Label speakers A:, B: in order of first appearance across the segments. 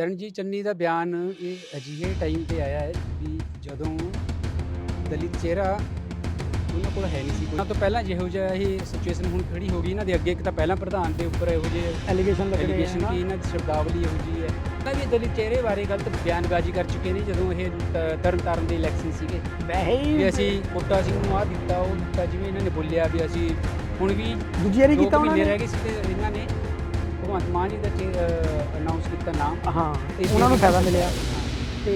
A: ਚਰਨਜੀਤ ਚੰਨੀ ਦਾ ਬਿਆਨ ਇਹ ਅਜਿਹੇ ਟਾਈਮ ਤੇ ਆਇਆ ਹੈ ਵੀ ਜਦੋਂ ਦਲਿਤ ਚਿਹਰਾ ਉਹਨਾਂ ਕੋਲ ਹੈ ਨਹੀਂ ਸੀ ਕੋਈ। ਉਹਨਾਂ ਤੋਂ ਪਹਿਲਾਂ ਜਿਹੋ ਜਿਹਾ ਇਹ ਸਿਚੁਏਸ਼ਨ ਹੁਣ ਖੜੀ ਹੋ ਗਈ ਇਹਨਾਂ ਦੇ ਅੱਗੇ ਇੱਕ ਤਾਂ ਪਹਿਲਾਂ ਪ੍ਰਧਾਨ ਦੇ ਉੱਪਰ ਇਹੋ ਜਿਹੇ
B: ਐਲੀਗੇਸ਼ਨ ਲੱਗ ਰਹੇ ਹਨ
A: ਕੀ ਇਹਨਾਂ ਦੀ ਸ਼ਬਦਾਵਲੀ ਇਹੋ ਜਿਹੀ ਹੈ। ਤਾਂ ਵੀ ਦਲਿਤ ਚਿਹਰੇ ਬਾਰੇ ਗਲਤ ਬਿਆਨਬਾਜ਼ੀ ਕਰ ਚੁੱਕੇ ਨੇ ਜਦੋਂ ਇਹ ਤ- ਤਰਨਤਾਰਨ ਦੇ ਇਲੈਕਸ਼ਨ ਸੀਗੇ।
B: ਵੈਸੇ
A: ਵੀ
B: ਹੀ
A: ਅਸੀਂ ਬੁੱਟਾ ਸਿੰਘ ਨੂੰ ਆ ਦਿੱਤਾ ਉਹ ਦਿੱਤਾ ਜਿਵੇਂ ਇਹਨਾਂ ਨੇ ਬੋਲਿਆ ਵੀ ਅਸੀਂ ਹੁਣ ਵੀ
B: ਦੂਜੀ ਵਾਰੀ ਕੀਤਾ ਉਹਨਾਂ ਨੇ।
A: ਰਹਿ ਗਏ ਸੀ ਤੇ ਇਹਨਾਂ ਨੇ ਭਗਵੰਤ ਮਾਨ ਜੀ ਦਾ ਅਨਾਉਂਸ ਕੀਤਾ ਨਾਮ।
B: ਹਾਂ
A: ਤੇ
B: ਉਹਨਾਂ ਨੂੰ ਫਾਇਦਾ ਮਿਲਿਆ। ਤੇ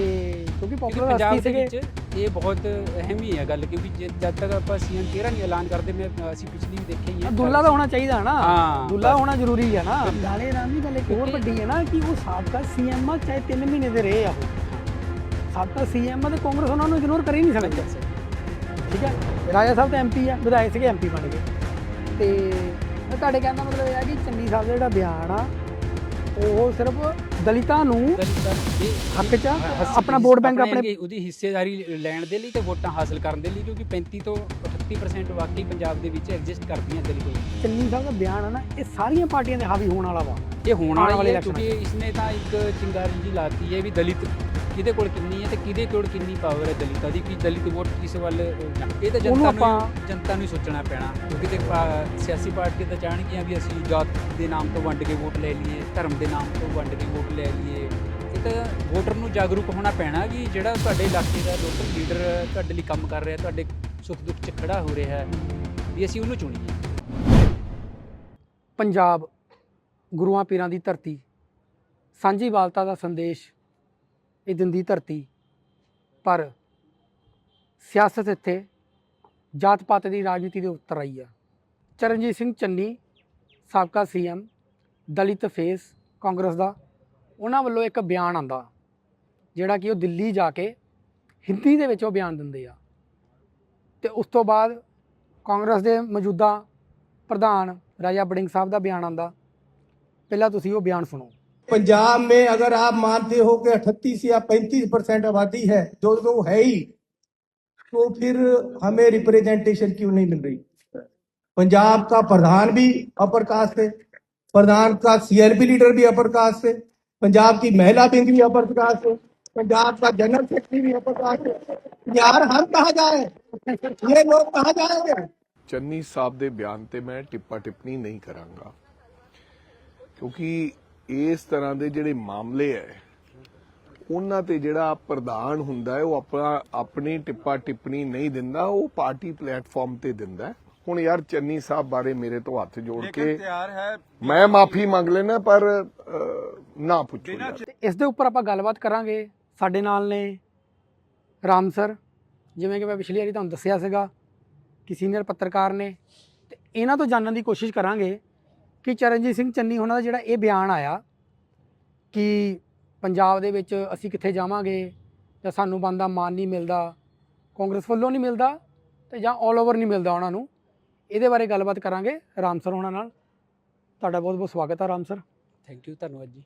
B: ਕਿਉਂਕਿ ਪਪੂਲਰ
A: ਪੰਜਾਬ
B: ਹਸਤੀ
A: ਦੇ
B: ਸੀਗੇ।
A: ਵਿੱਚ ਇਹ ਬਹੁਤ ਅਹਿਮ ਹੀ ਹੈ ਗੱਲ ਕਿਉਂਕਿ ਜਦ ਤੱਕ ਆਪਾਂ ਸੀਐਮ ਚਿਹਰਾ ਨਹੀਂ ਐਲਾਨ ਕਰਦੇ ਮੈਂ ਅਸੀਂ ਪਿਛਲੀ ਵੀ ਦੇਖਿਆ ਹੀ ਹੈ।
B: ਦੁੱਲਾ ਤਾਂ ਹੋਣਾ ਚਾਹੀਦਾ ਨਾ।
A: ਹਾਂ,
B: ਦੁੱਲਾ। ਹੋਣਾ ਜ਼ਰੂਰੀ ਹੈ ਨਾ। ਨਾਲੇ ਰਾਮੀ ਗੱਲ ਇੱਕ ਹੋਰ ਵੱਡੀ ਹੈ ਨਾ ਕਿ ਉਹ ਸਾਬਕਾ ਸੀਐਮ ਆ ਚਾਹੇ 3 ਮਹੀਨੇ ਦੇ ਰਹੇ ਆ ਉਹ। ਸਾਬਕਾ ਸੀਐਮ ਆ ਤੇ ਕਾਂਗਰਸ ਉਹਨਾਂ ਨੂੰ ਇਗਨੋਰ ਕਰ ਹੀ ਨਹੀਂ ਸਕਦੀ। ਠੀਕ ਹੈ? ਰਾਜਾ ਸਾਹਿਬ ਤਾਂ ਐਮਪੀ ਆ ਵਿਧਾਇਕ ਸੀਗੇ ਐਮਪੀ ਬਣ ਗਏ। ਤੇ ਤੁਹਾਡੇ ਕਹਿਣ ਦਾ ਮਤਲਬ ਇਹ ਹੈ ਕਿ ਚੰਨੀ ਸਾਹਿਬ ਦਾ ਜਿਹੜਾ ਬਿਆਨ ਆ ਉਹ ਸਿਰਫ ਦਲਿਤਾਂ ਨੂੰ ਹੱਕ 'ਚ ਆਪਣਾ ਵੋਟ ਬੈਂਕ ਆਪਣੇ
A: ਉਹਦੀ ਹਿੱਸੇਦਾਰੀ ਲੈਣ ਦੇ ਲਈ ਤੇ ਵੋਟਾਂ ਹਾਸਲ ਕਰਨ ਦੇ ਲਈ ਕਿਉਂਕਿ 35 ਤੋਂ 38% ਵਾਕਈ ਪੰਜਾਬ ਦੇ ਵਿੱਚ ਐਗਜ਼ਿਸਟ ਕਰਦੀਆਂ ਦਲਿਤ
B: ਚੰਨੀ ਸਾਹਿਬ ਦਾ ਬਿਆਨ ਆ ਨਾ ਇਹ ਸਾਰੀਆਂ ਪਾਰਟੀਆਂ ਦੇ ਹਾਵੀ ਹੋਣ ਵਾਲਾ ਵਾ।
A: ਇਹ ਹੋਣ ਵਾਲੀ ਕਿਉਂਕਿ ਇਸਨੇ ਤਾਂ ਇੱਕ ਚਿੰਗਾਰੀ ਜੀ ਲਾਤੀ ਹੈ ਵੀ ਦਲਿਤ ਕਿਹਦੇ ਕੋਲ ਕਿੰਨੀ ਹੈ ਤੇ ਕਿਹਦੇ ਕੋਲ ਕਿੰਨੀ ਪਾਵਰ ਹੈ ਦਲਿਤਾਂ ਦੀ? ਕਿ ਦਲਿਤ ਵੋਟ ਕਿਸ ਵੱਲ ਇਹ ਤਾਂ ਜਨਤਾ
B: ਆਪਾਂ-
A: ਨੂੰ ਜਨਤਾ ਨੂੰ ਸੋਚਣਾ ਪੈਣਾ। ਕਿਉਂਕਿ ਤੇ ਸਿਆਸੀ ਪਾਰਟੀ ਤਾਂ ਚਾਹਣਗੀਆਂ ਵੀ ਅਸੀਂ ਜਾਤ ਦੇ ਨਾਮ ਤੋਂ ਵੰਡ ਕੇ ਵੋਟ ਲੈ ਲਈਏ ਧਰਮ ਦੇ ਨਾਮ ਤੋਂ ਵੰਡ ਕੇ ਵੋਟ ਲੈ ਲਈਏ। ਇਹ ਤਾਂ ਵੋਟਰ ਨੂੰ ਜਾਗਰੂਕ ਹੋਣਾ ਪੈਣਾ ਵੀ ਜਿਹੜਾ ਤੁਹਾਡੇ ਇਲਾਕੇ ਦਾ ਲੋਕਲ ਲੀਡਰ ਤੁਹਾਡੇ ਲਈ ਕੰਮ ਕਰ ਰਿਹਾ ਤੁਹਾਡੇ ਸੁੱਖ ਦੁੱਖ 'ਚ ਖੜਾ ਹੋ ਰਿਹਾ ਹੈ ਵੀ ਅਸੀਂ ਉਹਨੂੰ ਚੁਣੀਏ।
B: ਪੰਜਾਬ ਗੁਰੂਆਂ ਪੀਰਾਂ ਦੀ ਧਰਤੀ ਸਾਂਝੀ ਵਾਲਤਾ ਦਾ ਸੰਦੇਸ਼ ਇਹ ਦਿੰਦੀ ਧਰਤੀ। ਪਰ ਸਿਆਸਤ ਇੱਥੇ ਜਾਤ ਪਾਤ ਦੀ ਰਾਜਨੀਤੀ ਦੇ ਉੱਤਰ ਆਈ ਆ। ਚਰਨਜੀਤ ਸਿੰਘ ਚੰਨੀ, ਸਾਬਕਾ ਸੀਐਮ, ਦਲਿਤ ਫੇਸ, ਕਾਂਗਰਸ ਦਾ, ਉਹਨਾਂ ਵੱਲੋਂ ਇੱਕ ਬਿਆਨ ਆਂਦਾ ਜਿਹੜਾ ਕਿ ਉਹ ਦਿੱਲੀ ਜਾ ਕੇ ਹਿੰਦੀ ਦੇ ਵਿੱਚ ਉਹ ਬਿਆਨ ਦਿੰਦੇ ਆ। ਤੇ ਉਸ ਤੋਂ ਬਾਅਦ ਕਾਂਗਰਸ ਦੇ ਮੌਜੂਦਾ ਪ੍ਰਧਾਨ ਰਾਜਾ ਬੜਿੰਗ ਸਾਹਿਬ ਦਾ ਬਿਆਨ ਆਂਦਾ ਪਹਿਲਾਂ ਤੁਸੀਂ ਉਹ ਬਿਆਨ ਸੁਣੋ।
C: पंजाब में अगर आप मानते हो कि 38 या 35 परसेंट आबादी है जो तो है ही तो फिर हमें रिप्रेजेंटेशन क्यों नहीं मिल रही पंजाब का प्रधान भी अपर कास्ट है प्रधान का सीआरपी लीडर भी अपर कास्ट है पंजाब की महिला विंग भी अपर कास्ट है पंजाब का जनरल सेक्रेटरी भी अपर कास्ट है यार हम कहाँ जाए ये लोग कहाँ जाएंगे
D: ਚੰਨੀ ਸਾਹਿਬ ਦੇ ਬਿਆਨ ਤੇ ਮੈਂ ਟਿੱਪਾ ਟਿੱਪਣੀ ਨਹੀਂ ਕਰਾਂਗਾ ਕਿਉਂਕਿ ਇਸ ਤਰ੍ਹਾਂ ਦੇ ਜਿਹੜੇ ਮਾਮਲੇ ਹੈ ਉਹਨਾਂ ਤੇ ਜਿਹੜਾ ਪ੍ਰਧਾਨ ਹੁੰਦਾ ਹੈ ਉਹ ਆਪਣਾ ਆਪਣੀ ਟਿੱਪਾ ਟਿੱਪਣੀ ਨਹੀਂ ਦਿੰਦਾ ਉਹ ਪਾਰਟੀ ਪਲੇਟਫਾਰਮ ਤੇ ਦਿੰਦਾ। ਹੁਣ ਯਾਰ ਚੰਨੀ ਸਾਹਿਬ ਬਾਰੇ ਮੇਰੇ ਤੋਂ ਹੱਥ ਜੋੜ ਕੇ ਮੈਂ ਮਾਫੀ ਮੰਗ ਲੈਣਾ ਪਰ ਨਾ ਪੁੱਛੋ
B: ਇਸ ਦੇ ਉੱਪਰ ਆਪਾਂ ਗੱਲਬਾਤ ਕਰਾਂਗੇ ਸਾਡੇ ਨਾਲ ਨੇ ਰਾਮ ਸਰ ਜਿਵੇਂ ਕਿ ਮੈਂ ਪਿਛਲੀ ਵਾਰੀ ਤੁਹਾਨੂੰ ਦੱਸਿਆ ਸੀਗਾ ਕਿ ਸੀਨੀਅਰ ਪੱਤਰਕਾਰ ਨੇ ਤੇ ਇਹਨਾਂ ਤੋਂ ਜਾਣਨ ਦੀ ਕੋਸ਼ਿਸ਼ ਕਰਾਂਗੇ ਕਿ ਚਰਨਜੀਤ ਸਿੰਘ ਚੰਨੀ ਉਹਨਾਂ ਦਾ ਜਿਹੜਾ ਇਹ ਬਿਆਨ ਆਇਆ ਕਿ ਪੰਜਾਬ ਦੇ ਵਿੱਚ ਅਸੀਂ ਕਿੱਥੇ ਜਾਵਾਂਗੇ ਜਾਂ ਸਾਨੂੰ ਬੰਦਾ ਮਾਨ ਨਹੀਂ ਮਿਲਦਾ ਕਾਂਗਰਸ ਵੱਲੋਂ ਨਹੀਂ ਮਿਲਦਾ ਤੇ ਜਾਂ 올 ਓਵਰ ਨਹੀਂ ਮਿਲਦਾ ਉਹਨਾਂ ਨੂੰ ਇਹਦੇ ਬਾਰੇ ਗੱਲਬਾਤ ਕਰਾਂਗੇ ਰਾਮ ਸਰ ਉਹਨਾਂ ਨਾਲ। ਤੁਹਾਡਾ ਬਹੁਤ ਬਹੁਤ ਸਵਾਗਤ ਹੈ ਰਾਮ ਸਰ।
A: ਥੈਂਕ ਯੂ ਧੰਨਵਾਦ ਜੀ।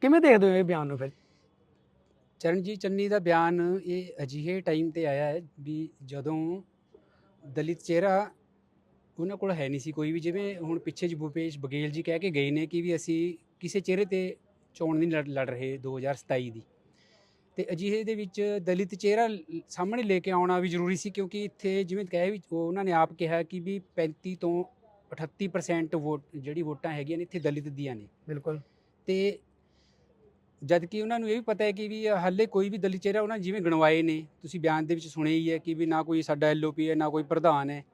B: ਕਿਵੇਂ ਦੇਖਦੇ ਹੋ ਇਹ ਬਿਆਨ ਨੂੰ ਫਿਰ?
A: ਚਰਨਜੀਤ ਚੰਨੀ ਦਾ ਬਿਆਨ ਇਹ ਅਜਿਹੇ ਟਾਈਮ ਤੇ ਆਇਆ ਹੈ ਵੀ ਜਦੋਂ ਦਲਿਤ ਚਿਹਰਾ ਉਹਨਾਂ ਕੋਲ ਹੈ ਨਹੀਂ ਸੀ ਕੋਈ ਵੀ ਜਿਵੇਂ ਹੁਣ ਪਿੱਛੇ ਜੀ ਭੂਪੇਸ਼ ਬਗੇਲ ਜੀ ਕਹਿ ਕੇ ਗਏ ਨੇ ਕਿ ਵੀ ਅਸੀਂ ਕਿਸੇ ਚਿਹਰੇ ਤੇ ਚੋਣ ਨਹੀਂ ਲੜ ਰਹੇ 2027 ਦੀ। ਤੇ ਅਜਿਹੇ ਦੇ ਵਿੱਚ ਦਲਿਤ ਚਿਹਰਾ ਸਾਹਮਣੇ ਲੈ ਕੇ ਆਉਣਾ ਵੀ ਜ਼ਰੂਰੀ ਸੀ ਕਿਉਂਕਿ ਇੱਥੇ ਜਿਵੇਂ ਕਹੇ ਵੀ ਉਹ ਉਹਨਾਂ ਨੇ ਆਪ ਕਿਹਾ ਕਿ ਵੀ 35 ਤੋਂ 38% ਵੋਟ ਜਿਹੜੀ ਵੋਟਾਂ ਹੈਗੀਆਂ ਨੇ ਇੱਥੇ ਦਲਿਤ ਦੀਆਂ ਨੇ।
B: ਬਿਲਕੁਲ।
A: ਤੇ ਜਦ ਕਿ ਉਹਨਾਂ ਨੂੰ ਇਹ ਵੀ ਪਤਾ ਹੈ ਕਿ ਵੀ ਹਾਲੇ ਕੋਈ ਵੀ ਦਲਿਤ ਚਿਹਰਾ ਉਹਨਾਂ ਜਿਵੇਂ ਗਣਵਾਏ ਨੇ ਤੁਸੀਂ ਬਿਆਨ ਦੇ ਵਿੱਚ ਸੁਣਿਆ ਹੀ ਹੈ ਕਿ ਵੀ ਨਾ ਕੋਈ ਸਾਡਾ ਐਲਓਪੀ ਹੈ ਨਾ ਕੋਈ ਪ੍ਰਧਾਨ ਹੈ।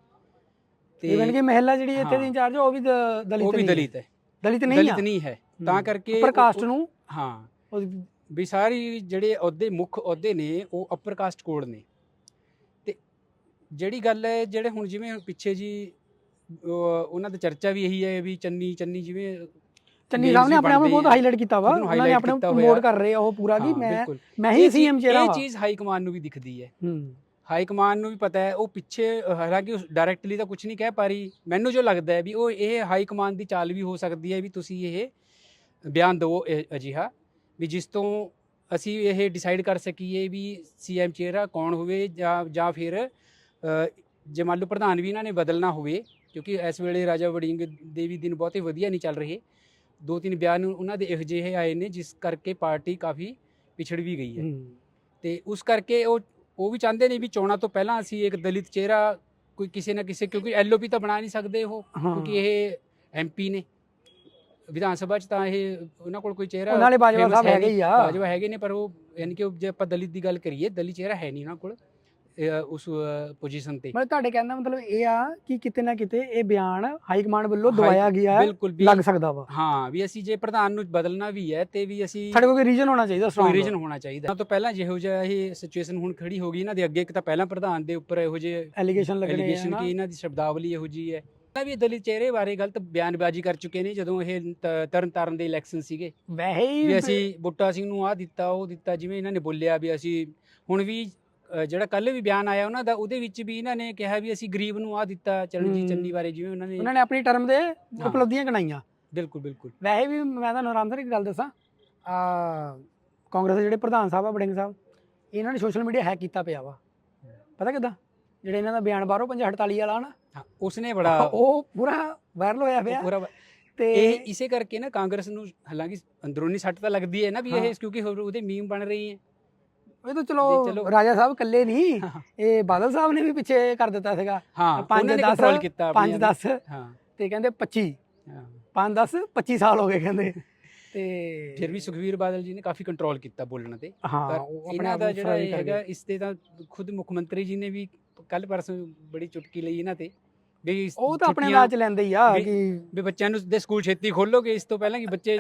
B: ਇਵਨ ਕਿ ਮਹਿਲਾ ਜਿਹੜੀ ਇੱਥੇ ਦੀ। ਇੰਚਾਰਜ ਉਹ ਵੀ ਦ- ਦਲਿਤ
A: ਉਹ ਵੀ
B: ਨਹੀਂ ਹੈ।
A: ਦਲਿਤ ਹੈ।
B: ਦਲਿਤ ਨਹੀਂ ਆ।
A: ਦਲਿਤ ਨਹੀਂ ਹੈ। ਤਾਂ ਕਰਕੇ
B: ਉੱਪਰ ਕਾਸਟ
A: ਉਹ-
B: ਨੂੰ
A: ਹਾਂ।
B: ਉਹ-
A: ਵੀ ਸਾਰੀ ਜਿਹੜੇ ਅਹੁਦੇ ਮੁੱਖ ਅਹੁਦੇ ਨੇ ਉਹ ਅਪਰ ਕਾਸਟ ਕੋਡ ਨੇ। ਤੇ ਜਿਹੜੀ ਗੱਲ ਹੈ ਜਿਹੜੇ ਹੁਣ ਜਿਵੇਂ ਹੁਣ ਪਿੱਛੇ ਜੀ ਉਹ- ਉਹਨਾਂ ਦਾ ਚਰਚਾ ਵੀ ਇਹੀ ਹੈ ਵੀ ਚੰਨੀ ਚੰਨੀ ਜਿਵੇਂ
B: ਚੰਨੀ ਸਾਹਿਬ ਨੇ ਆਪਣੇ ਆਪ ਨੂੰ ਬਹੁਤ। ਹਾਈਲਾਈਟ ਕੀਤਾ ਵਾ।
A: ਉਹਨੂੰ
B: ਉਹਨਾਂ ਨੇ
A: highlight
B: ਆਪਣੇ
A: ਕੀਤਾ ਹੋਇਆ।
B: ਕਰ ਰਹੇ ਆ ਉਹ ਪੂਰਾ ਕਿ
A: ਹਾਂ,
B: ਮੈਂ
A: ਬਿਲਕੁਲ।
B: ਮੈਂ ਹੀ ਸੀਐਮ ਚਿਹਰਾ
A: ਇਹ
B: ਵਾ।
A: ਚੀਜ਼ ਹਾਈ ਕਮਾਂਡ ਨੂੰ ਵੀ ਦਿਖਦੀ ਹੈ।
B: ਹੂੰ।
A: ਹਾਈ ਕਮਾਂਡ ਨੂੰ ਵੀ ਪਤਾ ਹੈ ਉਹ ਪਿੱਛੇ ਹਾਲਾਂਕਿ ਡਾਇਰੈਕਟਲੀ ਤਾਂ ਕੁਝ ਨਹੀਂ ਕਹਿ ਪਾ ਰਹੀ। ਮੈਨੂੰ ਜੋ ਲੱਗਦਾ ਹੈ ਵੀ ਉਹ ਇਹ ਹਾਈ ਕਮਾਂਡ ਦੀ ਚਾਲ ਵੀ ਹੋ ਸਕਦੀ ਹੈ ਵੀ ਤੁਸੀਂ ਇਹ ਬਿਆਨ ਦਿਓ ਅਜਿਹਾ। ਵੀ ਜਿਸ ਤੋਂ ਅਸੀਂ ਇਹ ਡਿਸਾਈਡ ਕਰ ਸਕੀਏ ਵੀ ਸੀਐਮ ਚਿਹਰਾ ਕੌਣ ਹੋਵੇ ਜਾਂ ਜਾਂ ਫਿਰ ਜੇ ਮੰਨ ਲਓ ਪ੍ਰਧਾਨ ਵੀ ਇਹਨਾਂ ਨੇ ਬਦਲਣਾ ਹੋਵੇ ਕਿਉਂਕਿ ਇਸ ਵੇਲੇ ਰਾਜਾ ਵੜਿੰਗ ਦੇ ਵੀ ਦਿਨ ਬਹੁਤੇ ਵਧੀਆ ਨਹੀਂ ਚੱਲ ਰਹੇ। ਦੋ ਤਿੰਨ ਬਿਆਨ ਉਹਨਾਂ ਦੇ ਇਹੋ ਜਿਹੇ ਆਏ ਨੇ ਜਿਸ ਕਰਕੇ ਪਾਰਟੀ ਕਾਫੀ ਪਿਛੜ ਵੀ ਗਈ ਹੂੰ। ਤੇ ਉਸ ਕਰਕੇ ਉਹ ਉਹ ਵੀ ਚਾਹੁੰਦੇ ਨੇ ਵੀ ਚੋਣਾਂ ਤੋਂ ਪਹਿਲਾਂ ਅਸੀਂ ਇੱਕ ਦਲਿਤ ਚਿਹਰਾ ਕੋਈ ਕਿਸੇ ਨਾ ਕਿਸੇ ਕਿਉਂਕਿ ਐਲਓਪੀ ਤਾਂ ਬਣਾ ਨਹੀਂ ਸਕਦੇ ਉਹ ਕਿਉਂਕਿ ਇਹ ਐਮਪੀ ਨੇ। ਵਿਧਾਨ ਸਭਾ ਚ ਤਾਂ ਇਹ ਉਹਨਾਂ ਕੋਲ ਕੋਈ ਚਿਹਰਾ
B: ਉਹਨਾਂ ਵਾਲੇ ਬਾਜਵਾ ਸਾਹਿਬ ਹੈਗੇ ਹੀ। ਆ।
A: ਬਾਜਵਾ ਹੈਗੇ ਨੇ ਪਰ ਉਹ ਯਾਨੀ ਕਿ ਜੇ ਆਪਾਂ ਦਲਿਤ ਦੀ ਗੱਲ ਕਰੀਏ ਦਲਿਤ ਚਿਹਰਾ ਹੈ ਨਹੀਂ ਉਹਨਾਂ ਕੋਲ। ਇਹ, ਉਸ ਪੋਜੀਸ਼ਨ ਤੇ।
B: ਮਤਲਬ ਤੁਹਾਡੇ ਕਹਿਣ ਦਾ ਮਤਲਬ ਇਹ ਆ ਕਿ ਕਿਤੇ ਨਾ ਕਿਤੇ ਇਹ ਬਿਆਨ ਹਾਈ ਕਮਾਂਡ ਵੱਲੋਂ
A: ਹਾਈ-
B: ਦਵਾਇਆ ਗਿਆ ਹੈ,
A: ਬਿਲਕੁਲ ਵੀ
B: ਲੱਗ ਸਕਦਾ ਵਾ।
A: ਹਾਂ ਵੀ ਅਸੀਂ ਜੇ ਪ੍ਰਧਾਨ ਨੂੰ ਬਦਲਣਾ ਵੀ ਹੈ ਤੇ ਵੀ ਅਸੀਂ
B: ਸਾਡੇ ਕੋਲ ਕੋਈ ਰੀਜਨ ਹੋਣਾ ਚਾਹੀਦਾ
A: ਕੋਈ ਰੀਜਨ ਹੋਣਾ ਚਾਹੀਦਾ। ਸਭ ਤੋਂ ਪਹਿਲਾਂ ਜਿਹੋ ਜਿਹਾ ਇਹ ਸਿਚੁਏਸ਼ਨ ਹੁਣ ਖੜੀ ਹੋ ਗਈ ਇਹਨਾਂ ਦੇ ਅੱਗੇ ਇੱਕ ਤਾਂ ਪਹਿਲਾਂ ਪ੍ਰਧਾਨ ਦੇ ਉੱਪਰ ਇਹੋ ਜਿਹੇ
B: ਐਲੀਗੇਸ਼ਨ ਲੱਗਣੇ ਆ
A: ਐਲੀਗੇਸ਼ਨ
B: ਨਾ
A: ਕਿ ਇਹਨਾਂ ਦੀ ਸ਼ਬਦਾਵਲੀ ਇਹੋ ਜੀ ਹੈ। ਪਹਿਲਾਂ ਵੀ ਦਲਿਤ ਚਿਹਰੇ ਬਾਰੇ ਗਲਤ ਬਿਆਨਬਾਜ਼ੀ ਕਰ ਚੁੱਕੇ ਨੇ ਜਦੋਂ ਇਹ ਤ- ਤਰਨ ਤਾਰਨ ਦੇ ਇਲੈਕਸ਼ਨ ਸੀਗੇ।
B: ਵੈਸੇ ਹੀ
A: ਵੀ ਅਸੀਂ ਬੁੱਟਾ ਸਿੰਘ ਨੂੰ ਆਹ ਦਿੱਤਾ ਉਹ ਦਿੱਤਾ ਜਿਵੇਂ ਇਹਨਾਂ ਨੇ ਬੋਲਿਆ ਵੀ ਅਸੀਂ ਹੁਣ ਵੀ ਜਿਹੜਾ ਕੱਲ ਵੀ ਬਿਆਨ ਆਇਆ ਉਹਨਾਂ ਦਾ ਉਹਦੇ ਵਿੱਚ ਵੀ ਇਹਨਾਂ ਨੇ ਕਿਹਾ ਵੀ ਅਸੀਂ ਗਰੀਬ ਨੂੰ ਆਹ ਦਿੱਤਾ। ਚਰਨਜੀਤ ਚੰਨੀ ਬਾਰੇ ਜਿਵੇਂ ਉਹਨਾਂ ਨੇ
B: ਉਹਨਾਂ ਨੇ ਆਪਣੀ ਟਰਮ ਦੇ ਉਪਲਬਧੀਆਂ ਗਣਾਈਆਂ।
A: ਬਿਲਕੁਲ ਬਿਲਕੁਲ।
B: ਵੈਸੇ ਵੀ ਮੈਂ ਤੁਹਾਨੂੰ ਆਰਾਮ ਨਾਲ ਇੱਕ ਗੱਲ ਦੱਸਾਂ ਆ ਕਾਂਗਰਸ ਦੇ ਜਿਹੜੇ ਪ੍ਰਧਾਨ ਸਾਹਿਬ ਆ ਬੜਿੰਗ ਸਾਹਿਬ ਇਹਨਾਂ ਨੇ ਸੋਸ਼ਲ ਮੀਡੀਆ ਹੈਕ ਕੀਤਾ ਪਿਆ ਵਾ। ਪਤਾ ਕਿਦਾਂ? ਜਿਹੜੇ ਇਹਨਾਂ ਦਾ ਬਿਆਨ ਬਾਹਰੋਂ 548 ਵਾਲਾ ਨਾ
A: ਉਸਨੇ ਬੜਾ
B: ਉਹ ਪੂਰਾ ਵਾਇਰਲ ਹੋਇਆ ਪਿਆ।
A: ਪੂਰਾ
B: ਤੇ
A: ਇਹ ਇਸੇ ਕਰਕੇ ਨਾ ਕਾਂਗਰਸ ਨੂੰ ਹਾਲਾਂਕਿ ਅੰਦਰੂਨੀ ਸੱਟ ਤਾਂ ਲੱਗਦੀ ਹੈ ਨਾ ਵੀ। ਇਹ ਕਿਉਂਕਿ ਉਹਦੇ ਮੀਮ ਬਣ ਰਹੀ ਹੈ।
B: ਇਹ ਤਾਂ ਚਲੋ ਰਾਜਾ ਸਾਹਿਬ ਇਕੱਲੇ ਨਹੀਂ। ਇਹ ਬਾਦਲ ਸਾਹਿਬ ਨੇ ਵੀ ਪਿੱਛੇ ਕਰ ਦਿੱਤਾ ਸੀਗਾ।
A: ਹਾਂ
B: ਪੰਜ
A: ਉਹਨਾਂ ਨੇ
B: ਦਸ,
A: ਕੰਟਰੋਲ ਕੀਤਾ
B: 5
A: ਆਪਣੀਆਂ
B: 10
A: ਹਾਂ।
B: ਤੇ ਕਹਿੰਦੇ 25
A: ਹਾਂ।
B: 5 10 25 ਸਾਲ ਹੋ ਗਏ ਕਹਿੰਦੇ। ਤੇ
A: ਫਿਰ ਵੀ ਸੁਖਵੀਰ ਬਾਦਲ ਜੀ ਨੇ ਕਾਫੀ ਕੰਟਰੋਲ ਕੀਤਾ ਬੋਲਣ ਤੇ।
B: ਹਾਂ
A: ਇਹਨਾਂ ਦਾ ਜਿਹੜਾ ਹੈਗਾ। ਇਸ ਤੇ ਤਾਂ ਖੁਦ ਮੁੱਖ ਮੰਤਰੀ ਜੀ ਨੇ ਵੀ ਕੱਲ ਪਰਸੋਂ ਬੜੀ ਚੁਟਕੀ ਲਈ ਇਹਨਾਂ ਤੇ। ਵੀ
B: ਉਹ ਤਾਂ ਆਪਣੇ ਚ ਲੈਂਦੇ ਹੀ ਆ ਕਿ
A: ਵੀ ਬੱਚਿਆਂ ਨੂੰ ਦੇ ਸਕੂਲ ਛੇਤੀ ਖੋਲੋਗੇ ਇਸ ਤੋਂ ਪਹਿਲਾਂ ਕਿ ਬੱਚੇ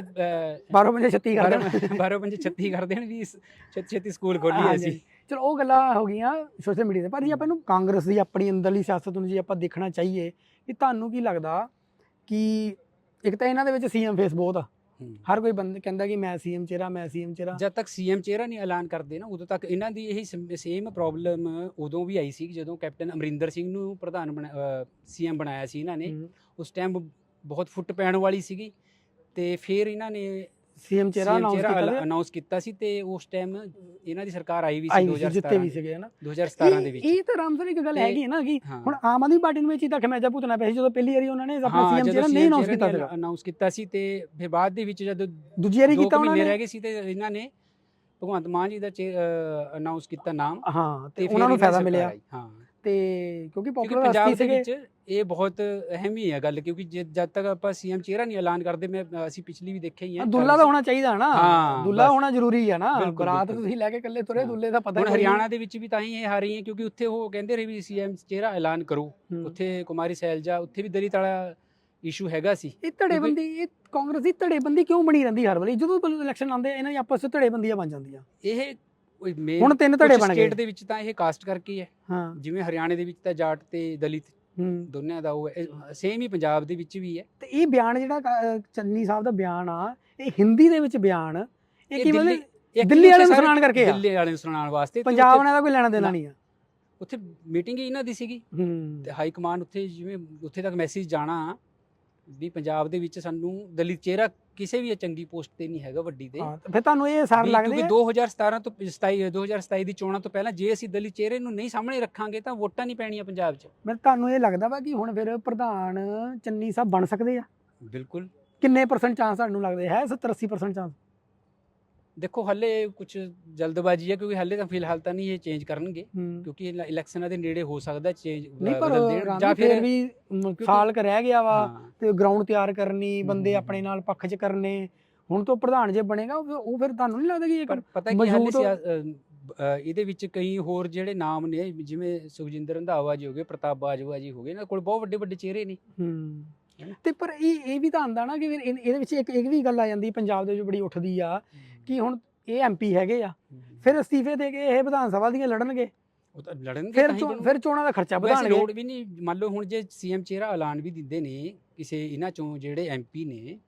B: 12 ਵਜੇ 36 ਕਰ ਦੇਣ
A: 12 ਪੰਜ 36 ਕਰ ਦੇਣ ਵੀ ਛੇਤੀ ਛੇਤੀ ਸਕੂਲ ਖੋਲੀਏ। ਅਸੀਂ
B: ਚਲੋ ਉਹ ਗੱਲਾਂ ਹੋ ਗਈਆਂ ਸੋਸ਼ਲ ਮੀਡੀਆ ਤੇ ਪਰ ਜੇ ਆਪਾਂ ਨੂੰ ਕਾਂਗਰਸ ਦੀ ਆਪਣੀ ਅੰਦਰਲੀ ਸਿਆਸਤ ਨੂੰ ਜੇ ਆਪਾਂ ਦੇਖਣਾ ਚਾਹੀਏ ਕਿ ਤੁਹਾਨੂੰ ਕੀ ਲੱਗਦਾ ਕਿ ਇੱਕ ਤਾਂ ਇਹਨਾਂ ਦੇ ਵਿੱਚ ਸੀਐਮ ਫੇਸ ਬਹੁਤ ਆ। ਹਰ ਕੋਈ ਬੰਦਾ ਕਹਿੰਦਾ ਕਿ ਮੈਂ ਸੀਐਮ ਚਿਹਰਾ ਮੈਂ ਸੀਐਮ ਚਿਹਰਾ
A: ਜਦ ਤੱਕ ਸੀਐਮ ਚਿਹਰਾ ਨਹੀਂ ਐਲਾਨ ਕਰਦੇ ਨਾ ਉਦੋਂ ਤੱਕ ਇਹਨਾਂ ਦੀ ਇਹੀ ਸੇਮ ਪ੍ਰੋਬਲਮ ਉਦੋਂ ਵੀ ਆਈ ਸੀ ਜਦੋਂ ਕੈਪਟਨ ਅਮਰਿੰਦਰ ਸਿੰਘ ਨੂੰ ਪ੍ਰਧਾਨ ਬਣਾ ਸੀਐਮ ਬਣਾਇਆ ਸੀ ਇਹਨਾਂ ਨੇ। ਉਸ ਟਾਈਮ ਬਹੁਤ ਫੁੱਟ ਪੈਣ ਵਾਲੀ ਸੀਗੀ ਤੇ ਫਿਰ ਇਹਨਾਂ ਨੇ
B: ਸੀਐਮ ਚਿਹਰਾ ਅਨਾਉਂਸ ਕੀਤਾ ਤੇ
A: ਅਨਾਉਂਸ ਕੀਤਾ ਸੀ ਤੇ ਉਸ ਟਾਈਮ ਇਹਨਾਂ ਦੀ ਸਰਕਾਰ ਆਈ ਵੀ ਸੀ
B: ਵੀ ਸੀ, ਜਿੱਤੇ ਵੀ
A: 2017
B: ਸੀਗੇ ਨਾ
A: 2017 ਦੇ ਵਿੱਚ।
B: ਇਹ ਤਾਂ ਰਾਮਸਰ ਇੱਕ ਗੱਲ ਹੈਗੀ ਨਾ ਕਿ ਹੁਣ ਆਮ ਆਦਮੀ ਪਾਰਟੀ ਨੂੰ ਇਹ ਚੀਜ਼ ਦਾ ਖਮਿਆਜਾ ਭੁਗਤਣਾ ਪਿਆ ਸੀ ਜਦੋਂ ਪਹਿਲੀ ਵਾਰੀ ਉਹਨਾਂ ਨੇ ਆਪਣਾ ਸੀਐਮ ਚਿਹਰਾ ਨਹੀਂ ਅਨਾਉਂਸ ਕੀਤਾ ਸੀਗਾ।
A: ਅਨਾਉਂਸ ਕੀਤਾ ਸੀ ਤੇ ਫਿਰ ਬਾਅਦ ਦੇ ਵਿੱਚ ਜਦੋਂ
B: ਦੂਜੀ ਵਾਰੀ ਕੀਤਾ ਉਹਨਾਂ ਨੇ।
A: ਰਹਿ ਗਏ ਸੀ ਤੇ ਇਹਨਾਂ ਨੇ ਭਗਵੰਤ ਮਾਨ ਜੀ ਦਾ ਅਨਾਉਂਸ ਕੀਤਾ ਨਾਮ
B: ਹਾਂ ਤੇ ਉਹਨਾਂ ਨੂੰ ਫਾਇਦਾ ਮਿਲਿਆ।
A: ਹਾਂ।
B: ਤੇ ਕਿਉਂਕਿ
A: ਕਿਉਂਕਿ
B: ਪਪੂਲਰ
A: ਪੰਜਾਬ
B: ਹਸਤੀ
A: ਦੇ
B: ਸੀਗੇ।
A: ਵਿੱਚ ਇਹ ਬਹੁਤ ਅਹਿਮ ਹੀ ਹੈ ਗੱਲ ਕਿਉਂਕਿ ਜੇ ਜਦ ਤੱਕ ਆਪਾਂ ਸੀਐਮ ਚਿਹਰਾ ਨਹੀਂ ਐਲਾਨ ਕਰਦੇ ਮੈਂ ਅਸੀਂ ਪਿਛਲੀ ਵੀ ਦੇਖਿਆ ਹੀ ਹੈ
B: ਦੁੱਲਾ ਤਾਂ ਹੋਣਾ ਚਾਹੀਦਾ ਨਾ।
A: ਹਾਂ,
B: ਦੁੱਲਾ
A: ਬਸ।
B: ਹੋਣਾ ਜ਼ਰੂਰੀ ਹੈ ਨਾ।
A: ਬਿਲਕੁਲ,
B: ਬਰਾਤ
A: ਬਿਲਕੁਲ।
B: ਤੁਸੀਂ ਲੈ ਕੇ ਇਕੱਲੇ ਤੁਰੇ
A: ਹਾਂ।
B: ਦੁੱਲੇ ਦਾ ਪਤਾ
A: ਹੁਣ
B: ਹੀ ਕੋਈ
A: ਹਰਿਆਣਾ ਦੇ ਵਿੱਚ ਵੀ ਤਾਂ ਹੀ ਇਹ ਹਾਰੀ ਹੈ ਕਿਉਂਕਿ ਉੱਥੇ ਉਹ ਕਹਿੰਦੇ ਰਹੇ ਵੀ ਸੀਐਮ ਚਿਹਰਾ ਐਲਾਨ ਕਰੋ।
B: ਨਹੀਂ।
A: ਉੱਥੇ ਕੁਮਾਰੀ ਸੈਲਜਾ ਉੱਥੇ ਵੀ ਦਲਿਤ ਵਾਲਾ ਇਸ਼ੂ ਹੈਗਾ ਸੀ।
B: ਇਹ ਧੜੇਬੰਦੀ ਇਹ ਕਾਂਗਰਸ ਦੀ ਧੜੇਬੰਦੀ ਕਿਉਂ ਬਣੀ ਰਹਿੰਦੀ ਹਰ ਵਾਰੀ? ਜਦੋਂ ਇਲੈਕਸ਼ਨ ਆਉਂਦੇ ਆ, ਇਹਨਾਂ ਦੀ ਆਪਸ ਵਿੱਚ ਧੜੇਬੰਦੀਆਂ ਬਣ ਜਾਂਦੀਆਂ।
A: ਇਹ
B: ਹੁਣ ਤਿੰਨ ਧੜੇ ਬਣ ਗਏ।
A: ਸਟੇਟ ਦੇ ਵਿੱਚ ਤਾਂ ਇਹ ਕਾਸਟ ਕਰਕੇ ਹੀ ਹੈ।
B: ਹਾਂ।
A: ਜਿਵੇਂ ਹਰਿਆਣੇ ਦੇ ਵਿੱਚ ਤਾਂ ਜਾਟ ਤੇ ਦਲਿਤ ਦੋਨਿਆਂ ਦਾ ਉਹ ਸੇਮ ਹੀ ਪੰਜਾਬ ਦੇ ਵਿੱਚ ਵੀ ਹੈ।
B: ਤੇ ਇਹ ਬਿਆਨ ਜਿਹੜਾ ਚੰਨੀ ਸਾਹਿਬ ਦਾ ਬਿਆਨ ਆ ਇਹ ਹਿੰਦੀ ਦੇ ਵਿੱਚ ਬਿਆਨ ਇਹ ਕੀ ਮਤਲਬ
A: ਇਹ
B: ਦਿੱਲੀ ਵਾਲਿਆਂ ਨੂੰ ਸੁਣਾਉਣ ਕਰਕੇ ਆ।
A: ਦਿੱਲੀ ਵਾਲਿਆਂ ਨੂੰ ਸੁਣਾਉਣ ਵਾਸਤੇ
B: ਪੰਜਾਬ ਨਾਲ ਕੋਈ ਲੈਣਾ ਦੇਣਾ। ਨਹੀਂ ਆ।
A: ਉੱਥੇ ਮੀਟਿੰਗ ਹੀ ਇਹਨਾਂ ਦੀ ਸੀਗੀ। ਤੇ ਹਾਈ ਕਮਾਂਡ ਉੱਥੇ ਜਿਵੇਂ ਉੱਥੇ ਤੱਕ ਮੈਸੇਜ ਜਾਣਾ ਵੀ ਪੰਜਾਬ ਦੇ ਵਿੱਚ ਸਾਨੂੰ ਦਲਿਤ ਚਿਹਰਾ ਕਿਸੇ ਵੀ ਚੰਗੀ ਪੋਸਟ ਤੇ ਨਹੀਂ ਹੈਗਾ ਵੱਡੀ ਤੇ।
B: ਹਾਂ ਫਿਰ ਤੁਹਾਨੂੰ ਇਹ ਸਾਰ ਲੱਗਦੇ
A: ਕਿਉਂਕਿ
B: ਆ?
A: 2017 ਤੋਂ 27 2027 ਦੀ ਚੋਣਾਂ ਤੋਂ ਪਹਿਲਾਂ ਜੇ ਅਸੀਂ ਦਲਿਤ ਚਿਹਰੇ ਨੂੰ ਨਹੀਂ ਸਾਹਮਣੇ ਰੱਖਾਂਗੇ ਤਾਂ ਵੋਟਾਂ ਨਹੀਂ ਪੈਣੀਆਂ ਪੰਜਾਬ 'ਚ।
B: ਮੈਂ ਤੁਹਾਨੂੰ ਇਹ ਲੱਗਦਾ ਵਾ ਕਿ ਹੁਣ ਫਿਰ ਪ੍ਰਧਾਨ ਚੰਨੀ ਸਾਹਿਬ ਬਣ ਸਕਦੇ ਆ।
A: ਬਿਲਕੁਲ।
B: ਕਿੰਨੇ ਪਰਸੈਂਟ ਚਾਂਸ ਤੁਹਾਨੂੰ ਲੱਗਦੇ? ਹੈ 70 80% ਚਾਂਸ
A: ਦੇਖੋ ਹੱਲੇ ਕੁਝ ਜਲਦਬਾਜ਼ੀ ਹੈ ਕਿਉਂਕਿ ਹੱਲੇ ਤਾਂ ਫਿਲਹਾਲ ਤਾਂ ਨਹੀਂ ਇਹ ਚੇਂਜ ਕਰਨਗੇ ਕਿਉਂਕਿ ਇਲ- ਇਲੈਕਸ਼ਨਾਂ ਦੇ ਨੇੜੇ ਹੋ ਸਕਦਾ ਚੇਂਜ
B: ਨਹੀਂ ਪਰ ਜਾਂ ਫਿਰ ਵੀ ਮ, ਸਾਲ ਕ ਰਹਿ ਗਿਆ ਵਾ
A: ਹਾਂ।
B: ਤੇ ਗਰਾਊਂਡ ਤਿਆਰ ਕਰਨੀ ਬੰਦੇ। ਆਪਣੇ ਨਾਲ ਪੱਖ 'ਚ ਕਰਨੇ ਹੁਣ ਤੋਂ ਪ੍ਰਧਾਨ ਜੇ ਬਣੇਗਾ ਉਹ ਉਹ ਫਿਰ ਤੁਹਾਨੂੰ ਨਹੀਂ ਲੱਗਦਾ ਕਿ ਇਹ
A: ਪਰ ਪਤਾ ਕੀ ਹਾਲੇ
B: ਮੌਜੂਦ-
A: ਸਿਆ- ਅ, ਅ, ਇਹਦੇ ਵਿੱਚ ਕਈ ਹੋਰ ਜਿਹੜੇ ਨਾਮ ਨੇ ਜਿਵੇਂ ਸੁਖਜਿੰਦਰ ਰੰਧਾਵਾ ਜੀ ਹੋ ਗਏ ਪ੍ਰਤਾਪ ਬਾਜਵਾ ਜੀ ਹੋ ਗਏ ਇਹਨਾਂ ਕੋਲ ਬਹੁਤ ਵੱਡੇ ਵੱਡੇ ਚਿਹਰੇ ਨੇ। ਹੈਨਾ?
B: ਤੇ ਪਰ ਇਹ ਇਹ ਵੀ ਤਾਂ ਆਂਦਾ ਨਾ ਕਿ ਫਿਰ ਇਹ- ਇਹਦੇ ਵਿੱਚ ਇੱਕ ਇੱਕ ਵੀ ਗੱਲ ਆ ਜਾਂਦੀ ਪੰਜਾਬ ਦੇ ਵਿੱਚ ਬੜੀ ਉੱਠਦੀ ਆ ਕਿ ਹੁਣ ਇਹ ਐਮਪੀ ਹੈਗੇ ਆ। ਫਿਰ ਅਸਤੀਫੇ ਦੇ ਕੇ ਇਹ ਵਿਧਾਨ ਸਭਾ ਦੀਆਂ ਲੜਨਗੇ।
A: ਉਹ ਤਾਂ ਲੜਨਗੇ
B: ਫਿਰ। ਫਿਰ ਚੋਣਾਂ ਦਾ ਖਰਚਾ ਵਧਾਣਗੇ
A: ਲੋੜ ਵੀ ਨਹੀਂ। ਮੰਨ ਲਓ ਹੁਣ ਜੇ ਸੀਐਮ ਚਿਹਰਾ ਐਲਾਨ ਵੀ ਦਿੰਦੇ ਨੇ ਕਿਸੇ ਇਹਨਾਂ ਚੋਂ ਜਿਹੜੇ ਐਮਪੀ ਨੇ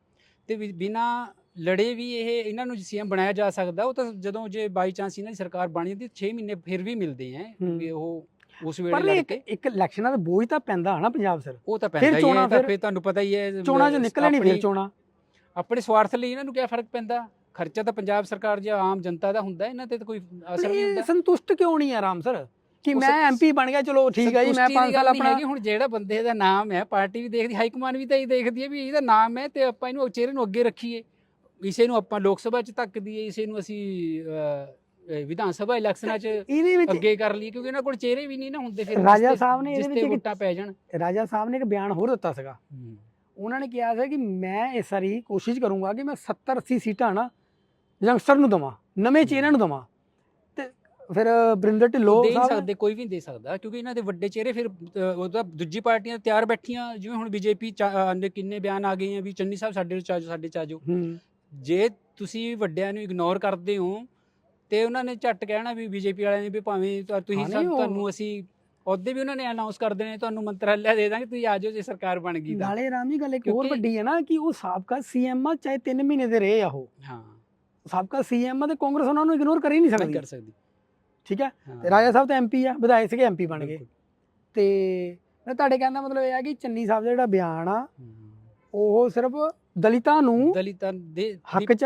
A: ਤੇ ਬਿਨਾ ਲੜੇ ਵੀ ਇਹ ਇਹਨਾਂ ਨੂੰ ਸੀਐਮ ਬਣਾਇਆ ਜਾ ਸਕਦਾ। ਉਹ ਤਾਂ ਜਦੋਂ ਜੇ ਬਾਈ ਚਾਂਸ ਇਹਨਾਂ ਦੀ ਸਰਕਾਰ ਬਣ ਜਾਂਦੀ 6 ਮਹੀਨੇ ਫਿਰ ਵੀ ਮਿਲਦੇ ਆ। ਕਿ ਉਹ ਉਸ ਵੇਲੇ ਲੜ ਕੇ
B: ਇੱਕ ਇਲੈਕਸ਼ਨਾਂ ਦਾ ਬੋਝ ਤਾਂ ਪੈਂਦਾ ਹਨਾ ਪੰਜਾਬ ਸਰ।
A: ਉਹ ਤਾਂ ਪੈਂਦਾ ਹੀ ਹੈ ਤਾਂ
B: ਫਿਰ-
A: ਤੁਹਾਨੂੰ ਪਤਾ ਹੀ ਹੈ
B: ਚੋਣਾਂ 'ਚ ਨਿਕਲੇ ਨਹੀਂ ਫਿਰ ਚੋਣਾਂ।
A: ਆਪਣੇ ਸਵਾਰਥ ਲਈ ਇਹਨਾਂ ਨੂੰ ਕੀ ਫ਼ਰਕ ਪੈਂਦਾ? ਖਰਚਾ ਤਾਂ ਪੰਜਾਬ ਸਰਕਾਰ ਜਾਂ ਆਮ ਜਨਤਾ ਦਾ ਹੁੰਦਾ ਇਹਨਾਂ ਤੇ ਤਾਂ ਕੋਈ ਅਸਰ ਨਹੀਂ ਹੁੰਦਾ।
B: ਸੰਤੁਸ਼ਟ ਕਿਉਂ ਨਹੀਂ ਆ ਰਾਮ ਸਰ? ਕਿ ਮੈਂ ਐਮਪੀ ਬਣ ਗਿਆ ਚਲੋ ਠੀਕ ਹੈ ਜੀ ਮੈਂ
A: ਸੰਤੁਸ਼ਟੀ ਦੀ
B: 5 ਸਾਲ ਆਪਣਾ
A: ਹੁਣ ਜਿਹੜਾ ਬੰਦੇ ਦਾ ਨਾਮ ਹੈ ਪਾਰਟੀ ਵੀ ਦੇਖਦੀ ਹਾਈ ਕਮਾਂਡ ਵੀ ਤਾਂ ਇਹ ਦੇਖਦੀ ਹੈ ਵੀ ਇਹਦਾ ਨਾਮ ਹੈ ਤੇ ਆਪਾਂ ਇਹਨੂੰ ਚਿਹਰੇ ਨੂੰ ਅੱਗੇ ਰੱਖੀਏ। ਇਸੇ ਨੂੰ ਆਪਾਂ ਲੋਕ ਸਭਾ 'ਚ ਧੱਕ ਦਈਏ ਇਸੇ ਨੂੰ ਅਸੀਂ ਵਿਧਾਨ ਸਭਾ ਇਲੈਕਸ਼ਨਾਂ 'ਚ ਅੱਗੇ ਕਰ ਲਈ ਕਿਉਂਕਿ ਇਹਨਾਂ ਕੋਲ ਚਿਹਰੇ ਵੀ ਨਹੀਂ ਨਾ ਹੁੰਦੇ ਫਿਰ
B: ਰਾਜਾ ਸਾਹਿਬ ਨੇ ਇਹਦੇ ਵਿੱਚ
A: ਵੋਟਾਂ ਪੈ ਜਾਣ।
B: ਰਾਜਾ ਸਾਹਿਬ ਨੇ ਇੱਕ ਬਿਆਨ ਹੋਰ ਦਿੱਤਾ ਸੀਗਾ। ਉਹਨਾਂ ਨੇ ਕਿਹਾ ਸੀ ਕਿ ਮੈਂ ਇਸ ਵਾਰੀ ਕੋਸ਼ਿਸ਼ ਕਰੂੰਗਾ ਕਿ ਮੈਂ 70 80 ਸੀਟਾਂ ਨਾ ਯੰਗਸਟਰ ਨੂੰ ਦਵਾਂ ਨਵੇਂ ਚਿਹਰਿਆਂ ਨੂੰ ਦਵਾਂ। ਤੇ ਫਿਰ ਬਰਿੰਦਰ ਢਿੱਲੋਂ
A: ਦੇ ਨਹੀਂ ਸਕਦੇ ਕੋਈ ਵੀ ਨਹੀਂ ਦੇ ਸਕਦਾ ਕਿਉਂਕਿ ਇਹਨਾਂ ਦੇ ਵੱਡੇ ਚਿਹਰੇ ਫਿਰ ਉਹਦਾ ਦੂਜੀ ਪਾਰਟੀਆਂ ਤਿਆਰ ਬੈਠੀਆਂ ਜਿਵੇਂ ਹੁਣ ਬੀਜੇਪੀ ਨੇ ਕਿੰਨੇ ਬਿਆਨ ਆ ਗਏ ਆ ਵੀ ਚੰਨੀ ਸਾਹਿਬ ਸਾਡੇ ਚਾਜੋ ਸਾਡੇ ਚਾਜੋ। ਜੇ ਤੁਸੀਂ ਵੱਡਿਆਂ ਨੂੰ ਇਗਨੋਰ ਕਰਦੇ ਹੋ ਤੇ ਉਹਨਾਂ ਨੇ ਝੱਟ ਕਹਿਣਾ ਵੀ ਬੀਜੇਪੀ ਵਾਲਿਆਂ ਨੇ ਵੀ ਭਾਵੇਂ ਤੁਸੀਂ ਤੁਹਾਨੂੰ ਅਸੀਂ ਉਹਦੇ ਵੀ ਉਹਨਾਂ ਨੇ ਅਨਾਉਂਸ ਕਰ ਦੇਣੇ ਤੁਹਾਨੂੰ ਮੰਤਰਾਲਾ ਦੇ ਦਾਂਗੇ ਤੁਸੀਂ ਆ ਜਾਓ ਜੇ ਸਰਕਾਰ ਬਣ ਗਈ ਤਾਂ।
B: ਨਾਲੇ ਰਾਮ ਗੱਲ ਇੱਕ ਹੋਰ ਵੱਡੀ ਹੈ ਨਾ ਕਿ ਉਹ ਸਾਬਕਾ ਸੀਐਮ ਆ ਚਾਹੇ 3 ਮਹੀਨੇ ਦੇ ਰਹੇ ਆ ਉਹ।
A: ਹਾਂ।
B: ਸਾਬਕਾ ਸੀਐਮ ਆ ਤੇ ਕਾਂਗਰਸ ਉਹਨਾਂ ਨੂੰ ਇਗਨੋਰ ਕਰ ਹੀ ਨਹੀਂ
A: ਨਹੀਂ
B: ਸਕਦੀ
A: ਕਰ ਸਕਦੀ
B: ਠੀਕ ਹੈ। ਤੇ ਰਾਜਾ ਸਾਹਿਬ ਤਾਂ ਐਮਪੀ ਆ ਵਿਧਾਇਕ ਸੀਗੇ ਐਮਪੀ ਬਣ ਗਏ। ਤੇ ਤੁਹਾਡੇ ਕਹਿਣ ਦਾ ਮਤਲਬ ਇਹ ਆ ਕਿ ਚੰਨੀ ਸਾਹਿਬ ਦਾ ਜਿਹੜਾ ਬਿਆਨ ਆ। ਉਹ ਸਿਰਫ ਦਲਿਤਾਂ ਨੂੰ
A: ਦਲਿਤਾਂ ਦੇ
B: ਹੱਕ ਚ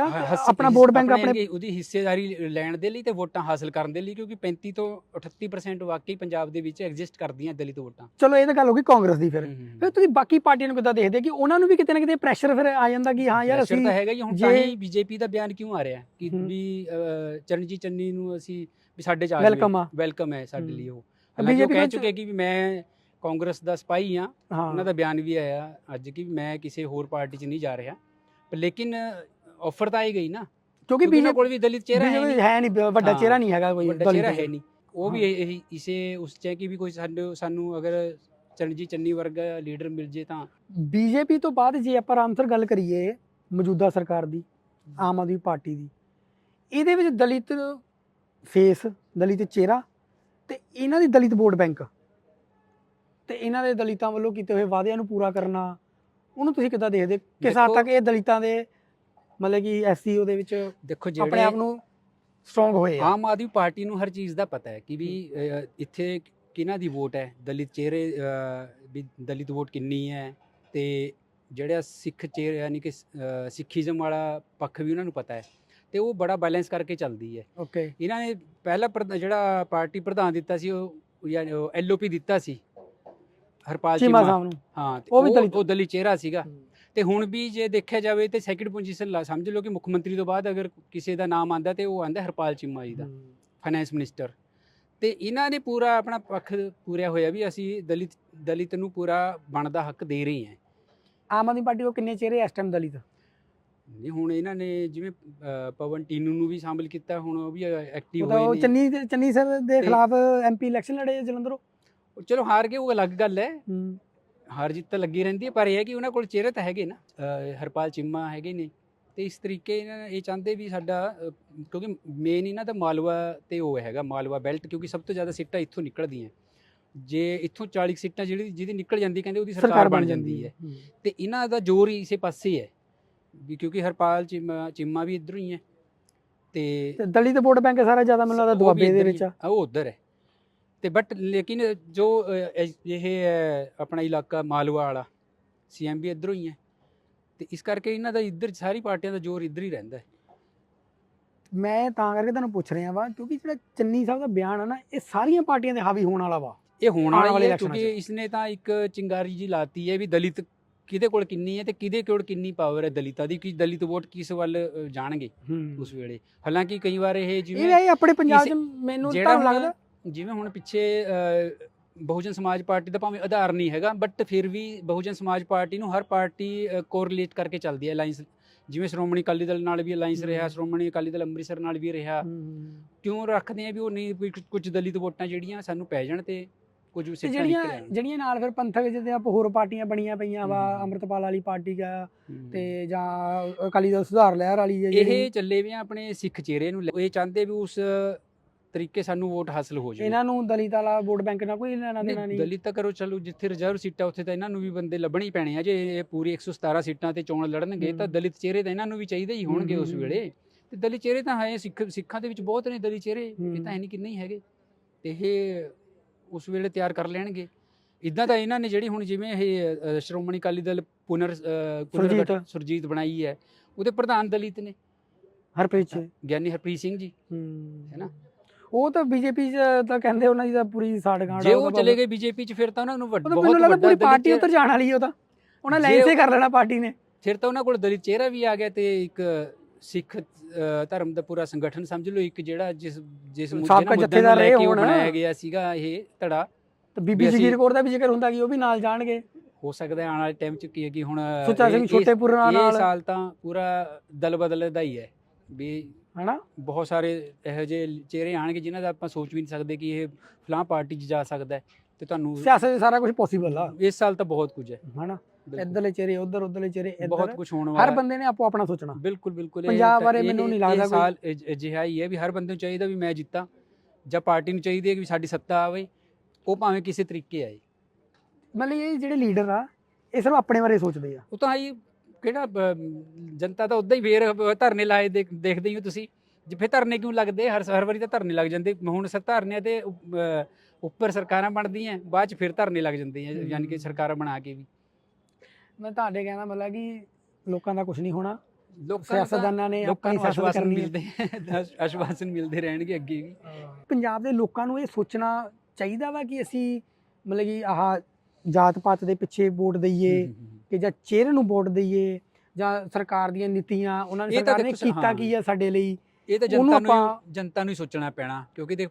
B: ਆਪਣਾ ਵੋਟ ਬੈਂਕ
A: ਆਪਣੇ ਉਹਦੀ ਹਿੱਸੇਦਾਰੀ ਲੈਣ ਦੇ ਲਈ ਤੇ ਵੋਟਾਂ ਹਾਸਲ ਕਰਨ ਦੇ ਲਈ ਕਿਉਂਕਿ 35 ਤੋਂ 38% ਵਾਕਈ ਪੰਜਾਬ ਦੇ ਵਿੱਚ ਐਗਜ਼ਿਸਟ ਕਰਦੀਆਂ ਦਲਿਤ ਵੋਟਾਂ।
B: ਚਲੋ ਇਹ ਤਾਂ ਗੱਲ ਹੋ ਗਈ ਕਾਂਗਰਸ ਦੀ ਫਿਰ। ਫਿਰ ਤੁਸੀਂ ਬਾਕੀ ਪਾਰਟੀਆਂ ਨੂੰ ਕਿੱਦਾਂ ਦੇਖਦੇ ਕਿ ਉਹਨਾਂ ਨੂੰ ਵੀ ਕਿਤੇ ਨਾ ਕਿਤੇ ਪ੍ਰੈਸ਼ਰ ਫਿਰ ਆ ਜਾਂਦਾ ਕਿ ਹਾਂ ਯਾਰ ਅਸੀਂ
A: ਤਾਂ ਹੈਗਾ ਹੀ ਹੁਣ ਤਾਂ ਹੀ ਬੀਜੇਪੀ ਦਾ ਬਿਆਨ ਕਿਉਂ ਆ ਰਿਹਾ ਕਿ। ਵੀ ਅਹ, ਚਰਨਜੀਤ ਚੰਨੀ ਨੂੰ ਅਸੀਂ ਵੀ ਸਾਡੇ ਚ ਆ
B: ਵੈਲਕਮ
A: ਹੈ ਸਾਡੇ। ਲਈ ਉਹ।
B: BJP
A: ਕਹਿ ਚੁੱਕੇ ਕਿ ਵੀ ਮੈਂ ਕਾਂਗਰਸ ਦਾ ਸਪਾਈ ਆ ਉਹਨਾਂ ਦਾ ਬਿਆਨ ਵੀ ਆਇਆ ਅੱਜ ਕਿ ਮੈਂ ਕਿਸੇ ਹੋਰ ਪਾਰਟੀ 'ਚ ਨਹੀਂ ਜਾ ਰਿਹਾ। ਪਰ ਲੇਕਿਨ ਆਫਰ ਤਾਂ ਆਈ ਗਈ ਨਾ।
B: ਕਿਉਂਕਿ ਬੀਜੇਪੀ
A: ਕੋਲ ਵੀ ਦਲਿਤ ਚਿਹਰਾ ਹੈ ਨਹੀਂ।
B: ਹੈ ਨਹੀਂ ਵੱਡਾ ਚਿਹਰਾ ਨਹੀਂ ਹੈਗਾ ਕੋਈ
A: ਵੱਡਾ
B: ਦਲਿਤ
A: ਚਿਹਰਾ ਹੈ ਨਹੀਂ। ਉਹ ਵੀ। ਇਹ ਇਸੇ ਉਸ ਚ ਕਿ ਵੀ ਕੋਈ ਸਾਨੂੰ ਸਾਨੂੰ ਅਗਰ ਚਰਨਜੀਤ ਚੰਨੀ ਵਰਗਾ ਲੀਡਰ ਮਿਲ ਜੇ ਤਾਂ
B: ਬੀਜੇਪੀ ਤੋਂ ਬਾਅਦ ਜੇ ਆਪਾਂ ਰਾਮਸਰ ਗੱਲ ਕਰੀਏ ਮੌਜੂਦਾ ਸਰਕਾਰ ਦੀ ਆਮ ਆਦਮੀ ਪਾਰਟੀ ਦੀ ਇਹਦੇ ਵਿੱਚ ਦਲਿਤ ਫੇਸ ਦਲਿਤ ਚਿਹਰਾ ਤੇ ਇਹਨਾਂ ਦੀ ਦਲਿਤ ਵੋਟ ਬੈਂਕ। ਤੇ ਇਹਨਾਂ ਦੇ ਦਲਿਤਾਂ ਵੱਲੋਂ ਕੀਤੇ ਹੋਏ ਵਾਅਦਿਆਂ ਨੂੰ ਪੂਰਾ ਕਰਨਾ ਉਹਨੂੰ ਤੁਸੀਂ ਕਿੱਦਾਂ ਦੇਖਦੇ? ਕਿਸ ਹੱਦ ਤੱਕ ਇਹ ਦਲਿਤਾਂ ਦੇ ਮਤਲਬ ਕਿ ਐਸਸੀਓ ਦੇ ਵਿੱਚ
A: ਦੇਖੋ
B: ਆਪਣੇ ਆਪ ਨੂੰ ਸਟਰੋਂਗ ਹੋਏ ਆ?
A: ਆਮ ਆਦਮੀ ਪਾਰਟੀ ਨੂੰ ਹਰ ਚੀਜ਼ ਦਾ ਪਤਾ ਹੈ ਕਿ ਵੀ ਇੱਥੇ ਕਿਹਨਾਂ ਦੀ ਵੋਟ ਹੈ? ਦਲਿਤ ਚਿਹਰੇ ਵੀ ਦਲਿਤ ਵੋਟ ਕਿੰਨੀ ਹੈ? ਤੇ ਜਿਹੜਾ ਸਿੱਖ ਚਿਹਰੇ ਯਾਨੀ ਕਿ ਸਿੱਖੀਜ਼ਮ ਵਾਲਾ ਪੱਖ ਵੀ ਉਹਨਾਂ ਨੂੰ ਪਤਾ ਹੈ। ਤੇ ਉਹ ਬੜਾ ਬੈਲੈਂਸ ਕਰਕੇ ਚੱਲਦੀ ਹੈ।
B: ਓਕੇ
A: ਇਹਨਾਂ ਨੇ ਪਹਿਲਾ ਜਿਹੜਾ ਪਾਰਟੀ ਪ੍ਰਧਾਨ ਦਿੱਤਾ ਸੀ ਉਹ ਯਾਨੀ ਐਲਓਪੀ ਦਿੱਤਾ ਸੀ। ਹਰਪਾਲ
B: ਚੀਮਾ ਸਾਹਿਬ ਨੂੰ।
A: ਹਾਂ
B: ਉਹ ਵੀ ਦਲਿਤ-
A: ਉਹ ਦਲਿਤ ਚਿਹਰਾ ਸੀਗਾ। ਤੇ ਹੁਣ ਵੀ ਜੇ ਦੇਖਿਆ ਜਾਵੇ ਤੇ ਸੈਕਿੰਡ ਪੋਜੀਸ਼ਨ ਲਾ ਸਮਝ ਲਓ ਕਿ ਮੁੱਖ ਮੰਤਰੀ ਤੋਂ ਬਾਅਦ ਅਗਰ ਕਿਸੇ ਦਾ ਨਾਮ ਆਂਦਾ ਤੇ ਉਹ ਆਂਦਾ ਹਰਪਾਲ ਚੀਮਾ ਜੀ ਦਾ ਫਾਈਨੈਂਸ ਮਿਨਿਸਟਰ ਤੇ ਇਹਨਾਂ ਨੇ ਪੂਰਾ ਆਪਣਾ ਪੱਖ ਪੂਰਿਆ ਹੋਇਆ ਵੀ ਅਸੀਂ ਦਲਿਤ ਦਲਿਤ ਨੂੰ ਪੂਰਾ ਬਣਦਾ ਹੱਕ ਦੇ ਰਹੇ ਹਾਂ।
B: ਆਮ ਆਦਮੀ ਪਾਰਟੀ ਕੋ ਕਿੰਨੇ ਚਿਹਰੇ ਇਸ ਟਾਈਮ ਦਲਿਤ?
A: ਨਹੀਂ ਹੁਣ ਇਹਨਾਂ ਨੇ ਜਿਵੇਂ ਪਵਨ ਟੀਨੂ ਨੂੰ ਵੀ ਸ਼ਾਮਿਲ ਕੀਤਾ ਹੁਣ ਉਹ ਵੀ ਐਕਟਿਵ ਹੋਏ ਨੇ।
B: ਚੰਨੀ ਚੰਨੀ ਸਰ ਦੇ ਖਿਲਾਫ ਐਮਪੀ ਇਲੈਕਸ਼ਨ ਲੜੇ ਆ ਜਲੰਧਰੋਂ
A: ਚਲੋ ਹਾਰ ਗਏ ਉਹ ਅਲੱਗ ਗੱਲ ਹੈ।
B: ਹੂੰ।
A: ਹਾਰ ਜਿੱਤ ਤਾਂ ਲੱਗੀ ਰਹਿੰਦੀ ਹੈ ਪਰ ਇਹ ਹੈ ਕਿ ਉਹਨਾਂ ਕੋਲ ਚਿਹਰੇ ਤਾਂ ਹੈਗੇ ਨਾ। ਅਹ ਹਰਪਾਲ ਚਿੰਮਾ ਹੈਗੇ ਨੇ। ਤੇ ਇਸ ਤਰੀਕੇ ਇਹਨਾਂ ਇਹ ਚਾਹੁੰਦੇ ਵੀ ਸਾਡਾ ਅਹ, ਕਿਉਂਕਿ ਮੇਨ ਇਹਨਾਂ ਦਾ ਮਾਲਵਾ ਤੇ ਉਹ ਹੈਗਾ ਮਾਲਵਾ ਬੈਲਟ ਕਿਉਂਕਿ ਸਭ ਤੋਂ ਜ਼ਿਆਦਾ ਸੀਟਾਂ ਇੱਥੋਂ ਨਿਕਲਦੀਆਂ। ਜੇ ਇੱਥੋਂ 40 ਸੀਟਾਂ ਜਿਹੜੀ ਜਿਹਦੀ ਨਿਕਲ ਜਾਂਦੀ ਕਹਿੰਦੇ ਉਹਦੀ ਸਰਕਾਰ ਬਣ ਜਾਂਦੀ ਹੈ
B: ਹੂੰ।
A: ਤੇ ਇਹਨਾਂ ਦਾ ਜ਼ੋਰ ਹੀ ਇਸੇ ਪਾਸੇ ਹੈ ਵੀ ਕਿਉਂਕਿ ਹਰਪਾਲ ਚਿੰਮਾ ਚਿੰਮਾ ਵੀ ਇੱਧਰੋਂ ਹੀ ਹੈ। ਤੇ
B: ਤੇ ਦਲਿਤ ਵੋਟ ਬੈਂਕ ਸਾਰਾ ਜ਼ਿਆਦਾ ਮੈਨੂੰ ਲੱਗਦਾ
A: ਉਹ ਵੀ
B: ਦੁਆਬੇ ਦੇ
A: ਇੱਧਰ ਹੀ
B: ਵਿੱਚ ਆ।
A: ਆ, ਉਹ ਉਧਰ ਹੈ। ਤੇ ਬਟ ਲੇਕਿਨ ਜੋ ਇਹ ਆਪਣਾ ਇਲਾਕਾ ਮਾਲਵਾ ਵਾਲਾ ਸੀਐਮ ਵੀ ਇੱਧਰੋਂ ਹੀ ਹੈ। ਤੇ ਇਸ ਕਰਕੇ ਇਹਨਾਂ ਦਾ ਇੱਧਰ ਸਾਰੀ ਪਾਰਟੀਆਂ ਦਾ ਜ਼ੋਰ ਇੱਧਰ ਹੀ ਰਹਿੰਦਾ ਹੈ।
B: ਮੈਂ ਤਾਂ ਕਰਕੇ ਤੁਹਾਨੂੰ ਪੁੱਛ ਰਿਹਾ ਵਾ ਕਿਉਂਕਿ ਜਿਹੜਾ ਚੰਨੀ ਸਾਹਿਬ ਦਾ ਬਿਆਨ ਆ ਨਾ ਇਹ ਸਾਰੀਆਂ ਪਾਰਟੀਆਂ ਦੇ ਹਾਵੀ ਹੋਣ ਵਾਲਾ ਵਾ।
A: ਇਹ ਹੋਣ ਵਾਲਾ ਹੀ ਕਿਉਂਕਿ ਇਸਨੇ ਤਾਂ ਇੱਕ ਚਿੰਗਾਰੀ ਜੀ ਲਾਤੀ ਹੈ ਵੀ ਦਲਿਤ ਕਿਹਦੇ ਕੋਲ ਕਿੰਨੀ ਹੈ ਤੇ ਕਿਹਦੇ ਕੋਲ ਕਿੰਨੀ ਪਾਵਰ ਹੈ ਦਲਿਤਾਂ ਦੀ ਕਿ ਦਲਿਤ ਵੋਟ ਕਿਸ ਵੱਲ ਜਾਣਗੇ ਉਸ ਵੇਲੇ। ਹਾਲਾਂਕਿ ਕਈ ਵਾਰ ਇਹ ਜਿਵੇਂ
B: ਇਹ ਆਪਣੇ ਪੰਜਾਬ 'ਚ ਮੈਨੂੰ ਤਾਂ ਲੱਗਦਾ
A: ਜਿਵੇਂ ਹੁਣ ਪਿੱਛੇ ਅਹ, ਬਹੁਜਨ ਸਮਾਜ ਪਾਰਟੀ ਦਾ ਭਾਵੇਂ ਆਧਾਰ ਨਹੀਂ ਹੈਗਾ ਬਟ ਫਿਰ ਵੀ ਬਹੁਜਨ ਸਮਾਜ ਪਾਰਟੀ ਨੂੰ ਹਰ ਪਾਰਟੀ ਕੋਰਿਲੇਟ ਕਰਕੇ ਚੱਲਦੀ ਹੈ ਅਲਾਈਅੰਸ ਜਿਵੇਂ ਸ਼੍ਰੋਮਣੀ ਅਕਾਲੀ ਦਲ ਨਾਲ ਵੀ ਅਲਾਈਅੰਸ ਰਿਹਾ। ਸ਼੍ਰੋਮਣੀ ਅਕਾਲੀ ਦਲ ਅੰਮ੍ਰਿਤਸਰ ਨਾਲ ਵੀ ਰਿਹਾ। ਕਿਉਂ ਰੱਖਦੇ ਆ ਵੀ ਉਹ ਨਹੀਂ ਵੀ ਕੁਝ- ਕੁਝ ਦਲਿਤ ਵੋਟਾਂ ਜਿਹੜੀਆਂ ਸਾਨੂੰ ਪੈ ਜਾਣ ਤੇ ਕੁਝ
B: ਤੇ
A: ਸਿੱਟਾਂ
B: ਜਿਹੜੀਆਂ
A: ਨਿਕਲ
B: ਜਿਹੜੀਆਂ ਨਾਲ ਫਿਰ ਪੰਥਕ ਜਿਹਦੇ ਆਪ ਹੋਰ ਪਾਰਟੀਆਂ ਬਣੀਆਂ ਪਈਆਂ ਵਾ। ਅੰਮ੍ਰਿਤਪਾਲ ਵਾਲੀ ਪਾਰਟੀ ਦਾ
A: ਹਮ।
B: ਤੇ ਜਾਂ ਅਕਾਲੀ ਦਲ ਸੁਧਾਰ ਲਹਿਰ ਵਾਲੀ ਹੈ
A: ਇਹ ਚੱਲੇ ਵੀ ਆ ਆਪਣੇ ਸਿੱਖ ਚਿਹਰੇ ਨੂੰ ਲੈ- ਇਹ ਚਾਹੁੰਦੇ ਵੀ ਉਸ ਤਰੀਕੇ ਸਾਨੂੰ ਵੋਟ ਹਾਸਲ ਹੋ ਜਾਵੇ
B: ਇਹਨਾਂ ਨੂੰ ਦਲਿਤ ਵਾਲਾ ਵੋਟ ਬੈਂਕ ਨਾਲ ਕੋਈ ਲੈਣਾ ਦੇਣਾ
A: ਨਹੀਂ, ਦਲਿਤ ਤਾਂ ਕਰੋ ਚਲੋ ਜਿੱਥੇ ਰਿਜ਼ਰਵ ਸੀਟਾਂ ਉੱਥੇ ਤਾਂ ਇਹਨਾਂ ਨੂੰ ਵੀ ਬੰਦੇ ਲੱਭਣੇ ਹੀ ਪੈਣੇ ਆ ਜੇ ਇਹ ਪੂਰੀ 117 ਸੀਟਾਂ ਤੇ ਚੋਣ ਲੜਨਗੇ ਤਾਂ। ਦਲਿਤ ਚਿਹਰੇ ਤਾਂ ਇਹਨਾਂ ਨੂੰ ਵੀ ਚਾਹੀਦੇ ਹੀ ਹੋਣਗੇ ਉਸ। ਵੇਲੇ ਤੇ ਦਲਿਤ ਚਿਹਰੇ ਤਾਂ ਹੈ ਸਿੱਖ ਸਿੱਖਾਂ ਦੇ ਵਿੱਚ ਬਹੁਤ ਨੇ ਦਲਿਤ ਚਿਹਰੇ ਇਹ। ਤਾਂ ਹੈ ਨਹੀਂ ਕਿ ਨਹੀਂ ਹੈਗੇ ਤੇ ਇਹ ਉਸ ਵੇਲੇ ਤਿਆਰ ਕਰ ਲੈਣਗੇ ਇਦਾਂ ਤਾਂ ਇਹਨਾਂ ਨੇ ਜਿਹੜੀ ਹੁਣ ਜਿਵੇਂ ਇਹ ਸ਼੍ਰੋਮਣੀ ਅਕਾਲੀ ਦਲ ਪੁਨਰ ਅ, ਪੁਨਰ
B: ਸੁਰਜੀਤ।
A: ਬਣਾਈ ਹੈ ਉਹਦੇ ਪ੍ਰਧਾਨ ਦਲਿਤ ਨੇ
B: ਹਰਪ੍ਰੀਤ
A: ਗਿਆਨੀ ਹਰਪ੍ਰੀਤ ਸਿੰਘ ਜੀ
B: ਹੂੰ
A: ਹੈ ਨਾ?
B: ਉਹ ਤਾਂ ਬੀਜੇਪੀ ਚ ਤਾਂ ਕਹਿੰਦੇ ਉਹਨਾਂ ਦੀ ਤਾਂ ਪੂਰੀ ਸਾੜਗਾਂਡ
A: ਜੇ ਉਹ ਚਲੇ ਗਏ ਬੀਜੇਪੀ ਚ ਫਿਰ ਤਾਂ ਉਹਨਾਂ ਨੂੰ
B: ਤਾਂ
A: ਬਹੁਤ ਵੱਡਾ
B: ਪੂਰੀ ਪਾਰਟੀ ਉੱਧਰ ਜਾਣ ਵਾਲੀ ਹੈ ਉਹ ਤਾਂ। ਉਹਨਾਂ ਲਾਈਨ
A: ਉਹ-
B: ਕਰ ਲੈਣਾ ਪਾਰਟੀ ਨੇ।
A: ਫਿਰ ਤਾਂ ਉਹਨਾਂ ਕੋਲ ਦਲਿਤ ਚਿਹਰਾ ਵੀ ਆ ਗਿਆ ਤੇ ਇੱਕ ਸਿੱਖ ਧਰਮ ਦਾ ਪੂਰਾ ਸੰਗਠਨ ਸਮਝ ਲਓ ਇੱਕ ਜਿਹੜਾ ਜਿਸ ਜਿਸ ਮੁੱਦੇ ਨਾਲ ਲੈ ਕੇ। ਬਣਾਇਆ ਗਿਆ ਸੀਗਾ ਇਹ ਧੜਾ।
B: ਤੇ ਬੀਬੀ ਜਗੀਰ ਕੌਰ ਦਾ ਵੀ ਜ਼ਿਕਰ ਹੁੰਦਾ ਕਿ ਉਹ ਵੀ ਨਾਲ ਜਾਣਗੇ।
A: ਹੋ ਸਕਦਾ ਆਉਣ ਵਾਲੇ ਟਾਈਮ ਚ ਕੀ ਹੈ ਕਿ ਹੁਣ
B: ਸੁੱਚਾ
A: ਇਹ-
B: ਸਿੰਘ
A: ਇਹ-
B: ਛੋਟੇਪੁਰ
A: ਇਹ
B: ਨਾਲ।
A: ਸਾਲ ਤਾਂ ਪੂਰਾ ਦਲ ਬਦਲ ਦਾ ਹੀ ਹੈ ਵੀ
B: ਹਨਾ?
A: ਬਹੁਤ ਸਾਰੇ ਇਹੋ ਜਿਹੇ ਚਿਹਰੇ ਆਣਗੇ ਜਿਨ੍ਹਾਂ ਦਾ ਆਪਾਂ ਸੋਚ ਵੀ ਨਹੀਂ ਸਕਦੇ ਕਿ ਇਹ ਫਲਾਂ ਪਾਰਟੀ 'ਚ ਜਾ ਸਕਦਾ ਹੈ ਤੇ ਤੁਹਾਨੂੰ
B: ਸਿਆਸਤ 'ਚ ਸਾਰਾ ਕੁਝ ਪੋਸੀਬਲ ਆ।
A: ਇਸ ਸਾਲ ਤਾਂ ਬਹੁਤ ਕੁਝ ਹੈ।
B: ਹਨਾ। ਇੱਧਰਲੇ ਚਿਹਰੇ ਉੱਧਰ ਉੱਧਰਲੇ ਚਿਹਰੇ
A: ਬਹੁਤ
B: ਇੱਧਰ
A: ਕੁਝ ਹੋਣ
B: ਹਰ
A: ਵਾਲਾ ਹੈ।
B: ਬੰਦੇ ਨੇ ਆਪੋ ਆਪਣਾ ਸੋਚਣਾ।
A: ਬਿਲਕੁਲ ਬਿਲਕੁਲ। ਇਹ
B: ਪੰਜਾਬ ਬਾਰੇ
A: ਇਹ-
B: ਮੈਨੂੰ ਨਹੀਂ
A: ਇਹ
B: ਲੱਗਦਾ ਕੋਈ-
A: ਸਾਲ ਅਜ- ਅਜਿਹਾ ਹੀ ਹੈ ਵੀ ਹਰ ਬੰਦੇ ਨੂੰ ਚਾਹੀਦਾ ਵੀ ਮੈਂ ਜਿੱਤਾਂ। ਜਾਂ ਪਾਰਟੀ ਨੂੰ ਚਾਹੀਦੀ ਹੈ ਕਿ ਸਾਡੀ ਸੱਤਾ ਆਵੇ। ਉਹ ਭਾਵੇਂ ਕਿਸੇ ਤਰੀਕੇ ਆਏ।
B: ਮਤਲਬ ਇਹ ਜਿਹੜੇ ਲੀਡਰ ਆ ਇਹ ਸਿਰਫ ਆਪਣੇ ਬਾਰੇ ਸੋਚਦੇ ਆ।
A: ਉਹ ਤਾਂ ਹੀ ਕਿਹੜਾ ਜਨਤਾ ਤਾਂ ਉਦਾਂ ਹੀ ਫੇਰ ਧਰਨੇ ਲਾਏ ਦੇਖ- ਦੇਖਦੇ ਹੀ ਹੋ ਤੁਸੀਂ। ਜਿੱਥੇ ਧਰਨੇ ਕਿਉਂ ਲੱਗਦੇ? ਹਰ ਹਰ ਵਾਰੀ ਤਾਂ ਧਰਨੇ ਲੱਗ ਜਾਂਦੇ। ਹੁਣ ਸਰ ਧਰਨਿਆਂ ਤੇ ਉੱਪਰ ਸਰਕਾਰਾਂ ਬਣਦੀਆਂ ਬਾਅਦ ਚ ਫਿਰ ਧਰਨੇ ਲੱਗ ਜਾਂਦੇ ਆ ਯਾਨੀ ਕਿ ਸਰਕਾਰਾਂ ਬਣਾ ਕੇ ਵੀ।
B: ਮੈਂ ਤੁਹਾਡੇ ਕਹਿਣਾ ਮਤਲਬ ਕਿ ਲੋਕਾਂ ਦਾ ਕੁਝ ਨਹੀਂ ਹੋਣਾ।
A: ਲੋਕਾਂ
B: ਸਿਆਸਤਦਾਨਾਂ ਨੇ
A: ਲੋਕਾਂ
B: ਆਪਣੀ
A: ਨੂੰ ਆਸ਼ਵਾਸਨ ਮਿਲਦੇ ਆਸ਼ਵਾਸਨ ਮਿਲਦੇ ਰਹਿਣਗੇ ਅੱਗੇ ਵੀ।
B: ਪੰਜਾਬ ਦੇ ਲੋਕਾਂ ਨੂੰ ਇਹ ਸੋਚਣਾ ਚਾਹੀਦਾ ਵਾ ਕਿ ਅਸੀਂ ਮਤਲਬ ਕਿ ਆਹ ਜਾਤ ਪਾਤ ਦੇ ਪਿੱਛੇ ਵੋਟ ਦਈਏ। ਕਿ ਜਾਂ ਚਿਹਰੇ ਨੂੰ ਵੋਟ ਦਈਏ ਜਾਂ ਸਰਕਾਰ ਦੀਆਂ ਨੀਤੀਆਂ ਉਹਨਾਂ ਨੇ ਸਰਕਾਰ ਨੇ ਕੀਤਾ। ਕੀ ਆ ਸਾਡੇ ਲਈ
A: ਇਹ ਤਾਂ ਜਨਤਾ ਨੂੰ ਜਨਤਾ ਨੂੰ ਹੀ ਸੋਚਣਾ ਪੈਣਾ ਕਿਉਂਕਿ ਦੇਖ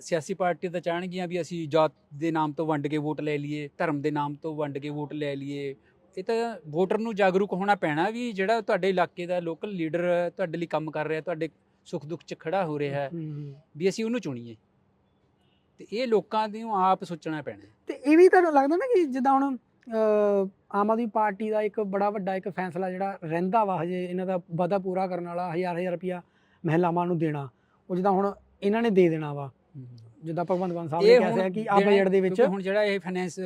A: ਸਿਆਸੀ ਪਾਰਟੀ ਤਾਂ ਚਾਹਣਗੀਆਂ ਵੀ ਅਸੀਂ ਜਾਤ ਦੇ ਨਾਮ ਤੋਂ ਵੰਡ ਕੇ ਵੋਟ ਲੈ ਲਈਏ ਧਰਮ ਦੇ ਨਾਮ ਤੋਂ ਵੰਡ ਕੇ ਵੋਟ ਲੈ ਲਈਏ ਇਹ ਤਾਂ ਵੋਟਰ ਨੂੰ ਜਾਗਰੂਕ ਹੋਣਾ ਪੈਣਾ ਵੀ ਜਿਹੜਾ ਤੁਹਾਡੇ ਇਲਾਕੇ ਦਾ ਲੋਕਲ ਲੀਡਰ ਤੁਹਾਡੇ ਲਈ ਕੰਮ ਕਰ ਰਿਹਾ ਤੁਹਾਡੇ ਸੁੱਖ ਦੁੱਖ 'ਚ ਖੜਾ ਹੋ ਰਿਹਾ ਹੈ। ਵੀ ਅਸੀਂ ਉਹਨੂੰ ਚੁਣੀਏ ਤੇ ਇਹ ਲੋਕਾਂ ਨੂੰ ਆਪ ਸੋਚਣਾ ਪੈਣਾ।
B: ਤੇ ਇਹ ਵੀ ਤੁਹਾਨੂੰ ਲੱਗਦਾ ਨਾ ਕਿ ਜਿੱਦਾਂ ਹੁਣ ਆਮ ਆਦਮੀ ਪਾਰਟੀ ਦਾ ਇੱਕ ਬੜਾ ਵੱਡਾ ਇੱਕ ਫੈਸਲਾ ਜਿਹੜਾ ਰਹਿੰਦਾ ਵਾ ਹਜੇ ਇਹਨਾਂ ਦਾ ਵਾਅਦਾ ਪੂਰਾ ਕਰਨ ਵਾਲਾ ਹਜ਼ਾਰ ਹਜ਼ਾਰ ਰੁਪਿਆ ਮਹਿਲਾਵਾਂ ਨੂੰ ਦੇਣਾ ਉਹ ਜਿੱਦਾਂ ਹੁਣ ਇਹਨਾਂ ਨੇ ਦੇ ਦੇਣਾ ਵਾ। ਜਿੱਦਾਂ ਭਗਵੰਤ ਮਾਨ ਸਾਹਿਬ ਨੇ ਕਿਹਾ ਸੀ ਕਿ ਆ ਬਜਟ ਦੇ ਵਿੱਚ
A: ਹੁਣ ਜਿਹੜਾ ਇਹ ਫਾਈਨੈਂਸ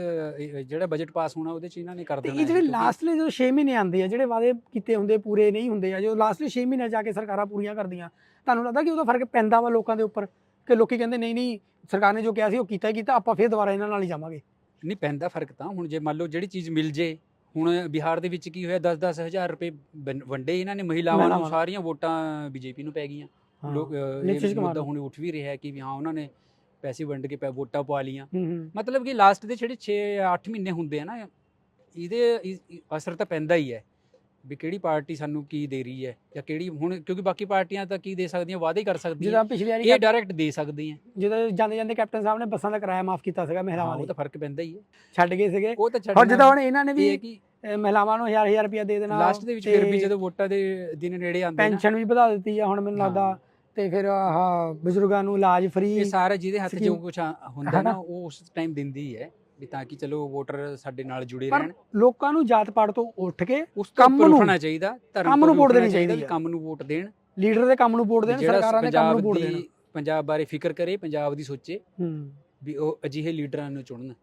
A: ਜਿਹੜਾ ਬਜਟ ਪਾਸ ਹੋਣਾ ਉਹਦੇ 'ਚ ਇਹਨਾਂ ਨੇ ਕਰ
B: ਤੇ
A: ਦੇਣਾ
B: ਇਹ ਜਿਹੜੇ ਲਾਸਟਲੇ ਜਦੋਂ 6 ਮਹੀਨੇ ਆਉਂਦੇ ਆ ਜਿਹੜੇ ਵਾਅਦੇ ਕੀਤੇ ਹੁੰਦੇ ਪੂਰੇ ਨਹੀਂ ਹੁੰਦੇ ਆ ਜੋ ਲਾਸਟਲੇ 6 ਮਹੀਨੇ ਜਾ ਕੇ ਸਰਕਾਰਾਂ ਪੂਰੀਆਂ ਕਰਦੀਆਂ ਤੁਹਾਨੂੰ ਲੱਗਦਾ ਕਿ ਉਹਦਾ ਫ਼ਰਕ ਪੈਂਦਾ ਵਾ ਲੋਕਾਂ ਦੇ ਉੱਪਰ? ਕਿ ਲੋਕੀ ਕਹਿੰਦੇ ਨਹੀਂ ਨਹੀਂ ਸਰਕਾਰ ਨੇ ਜੋ ਕਿਹਾ ਸੀ ਉਹ ਕੀਤਾ ਹੀ ਕੀਤਾ ਆਪਾਂ ਫੇਰ ਦੁਬਾਰਾ ਇਹਨਾਂ ਨਾਲ ਹੀ ਜਾਵਾਂਗੇ।
A: ਨਹੀਂ ਪੈਂਦਾ ਫ਼ਰਕ ਤਾਂ ਹੁਣ ਜੇ ਮੰਨ ਲਓ ਜਿਹੜੀ ਚੀਜ਼ ਮਿਲ ਜੇ ਹੁਣ ਬਿਹਾਰ ਦੇ ਵਿੱਚ ਕੀ ਹੋਇਆ 10-10 ਹਜ਼ਾਰ ਰੁਪਏ ਵੰ- ਵੰਡੇ ਇਹਨਾਂ ਨੇ ਮਹਿਲਾਵਾਂ ਨੂੰ
B: ਮਹਿਲਾਵਾਂ।
A: ਸਾਰੀਆਂ ਵੋਟਾਂ ਬੀਜੇਪੀ ਨੂੰ ਪੈ ਗਈਆਂ
B: ਹਾਂ।
A: ਲੋਕ ਅ,
B: ਨਿਤਿਸ਼
A: ਇਹ
B: ਕੁਮਾਰ
A: ਮੁੱਦਾ। ਹੁਣ ਉੱਠ ਵੀ ਰਿਹਾ ਕਿ ਵੀ ਹਾਂ ਉਹਨਾਂ ਨੇ ਪੈਸੇ ਵੰਡ ਕੇ ਪੈ- ਵੋਟਾਂ ਪਵਾ ਲੀਆਂ
B: ਹੂੰ ਹੂੰ
A: ਮਤਲਬ ਕਿ ਲਾਸਟ ਦੇ ਜਿਹੜੇ 6-8 ਮਹੀਨੇ ਹੁੰਦੇ ਆ ਨਾ ਇਹਦੇ ਅਸਰ ਤਾਂ ਪੈਂਦਾ ਹੀ ਹੈ ਵੀ ਕਿਹੜੀ ਪਾਰਟੀ ਸਾਨੂੰ ਕੀ ਦੇ ਰਹੀ ਹੈ ਜਾਂ ਕਿਹੜੀ ਹੁਣ ਕਿਉਂਕਿ ਬਾਕੀ ਪਾਰਟੀਆਂ ਤਾਂ ਕੀ ਦੇ ਸਕਦੀਆਂ ਵਾਅਦੇ ਕਰ ਸਕਦੀਆਂ।
B: ਜਿੱਦਾਂ ਪਿਛਲੀ ਵਾਰੀ
A: ਇਹ ਡਾਇਰੈਕਟ ਦੇ ਸਕਦੀਆਂ।
B: ਜਦੋਂ ਜਾਂਦੇ ਜਾਂਦੇ ਕੈਪਟਨ ਸਾਹਿਬ ਨੇ ਬੱਸਾਂ ਦਾ ਕਿਰਾਇਆ ਮਾਫ ਕੀਤਾ ਸੀਗਾ ਮਹਿਲਾਵਾਂ
A: ਉਹ
B: ਲਈ।
A: ਤਾਂ ਫ਼ਰਕ ਪੈਂਦਾ ਹੀ ਹੈ।
B: ਛੱਡ ਗਏ ਸੀਗੇ।
A: ਉਹ ਤਾਂ
B: ਹੁਣ
A: ਛੱਡਣਾ
B: ਜਿੱਦਾਂ ਹੁਣ ਇਹਨਾਂ ਨੇ
A: ਇਹ
B: ਵੀ
A: ਹੈ ਕਿ
B: ਅਹ, ਮਹਿਲਾਵਾਂ ਨੂੰ ਹਜ਼ਾਰ ਹਜ਼ਾਰ ਰੁਪਇਆ ਦੇ ਦੇਣਾ
A: ਲਾਸਟ ਦੇ ਵਿੱਚ ਫਿਰ ਵੀ
B: ਤੇ
A: ਜਦੋਂ ਵੋਟਾਂ ਦੇ ਦਿਨ ਨੇੜੇ ਆਉਂਦੇ ਨਾ।
B: ਪੈਨਸ਼ਨ ਵੀ ਵਧਾ ਦਿੱਤੀ ਆ ਹੁਣ ਮੈਨੂੰ ਲੱਗਦਾ। ਤੇ ਫਿਰ ਆਹ ਬਜ਼ੁਰਗਾਂ ਨੂੰ ਇਲਾਜ ਫ੍ਰੀ
A: ਇਹ ਸਾਰਾ ਜਿਹਦੇ ਹੱਥ 'ਚ
B: ਸਕੀਮ-
A: ਕੁਝ ਹੁੰਦਾ ਨਾ
B: ਹਨਾ?
A: ਉਹ ਉਸ ਟਾਈਮ ਦਿੰਦੀ ਹੈ। ਵੀ ਤਾਂ ਕਿ ਚਲੋ ਵੋਟਰ ਸਾਡੇ ਨਾਲ ਜੁੜੇ
B: ਪਰ
A: ਰਹਿਣ।
B: ਲੋਕਾਂ ਨੂੰ ਜਾਤ ਪਾਤ ਤੋਂ ਉੱਠ ਕੇ
A: ਉਸ ਤੋਂ
B: ਕੰਮ
A: ਉੱਪਰ
B: ਨੂੰ-
A: ਉੱਠਣਾ ਚਾਹੀਦਾ ਧਰਮ
B: ਕੰਮ ਨੂੰ ਵੋਟ ਦੇਣੀ
A: ਚਾਹੀਦਾ
B: ਆ।
A: ਕੰਮ ਨੂੰ ਵੋਟ ਦੇਣ।
B: ਲੀਡਰ ਦੇ ਕੰਮ ਨੂੰ ਵੋਟ ਦੇਣ ਸਰਕਾਰਾਂ ਦੇ ਕੰਮ ਨੂੰ ਵੋਟ ਦੇਣ।
A: ਦੀ ਪੰਜਾਬ ਬਾਰੇ ਫਿਕਰ ਕਰੇ ਪੰਜਾਬ ਦੀ ਸੋਚੇ
B: ਹੂੰ।
A: ਵੀ ਉਹ ਅਜਿਹੇ ਲੀਡਰਾਂ ਨੂੰ ਚੁਣਨ।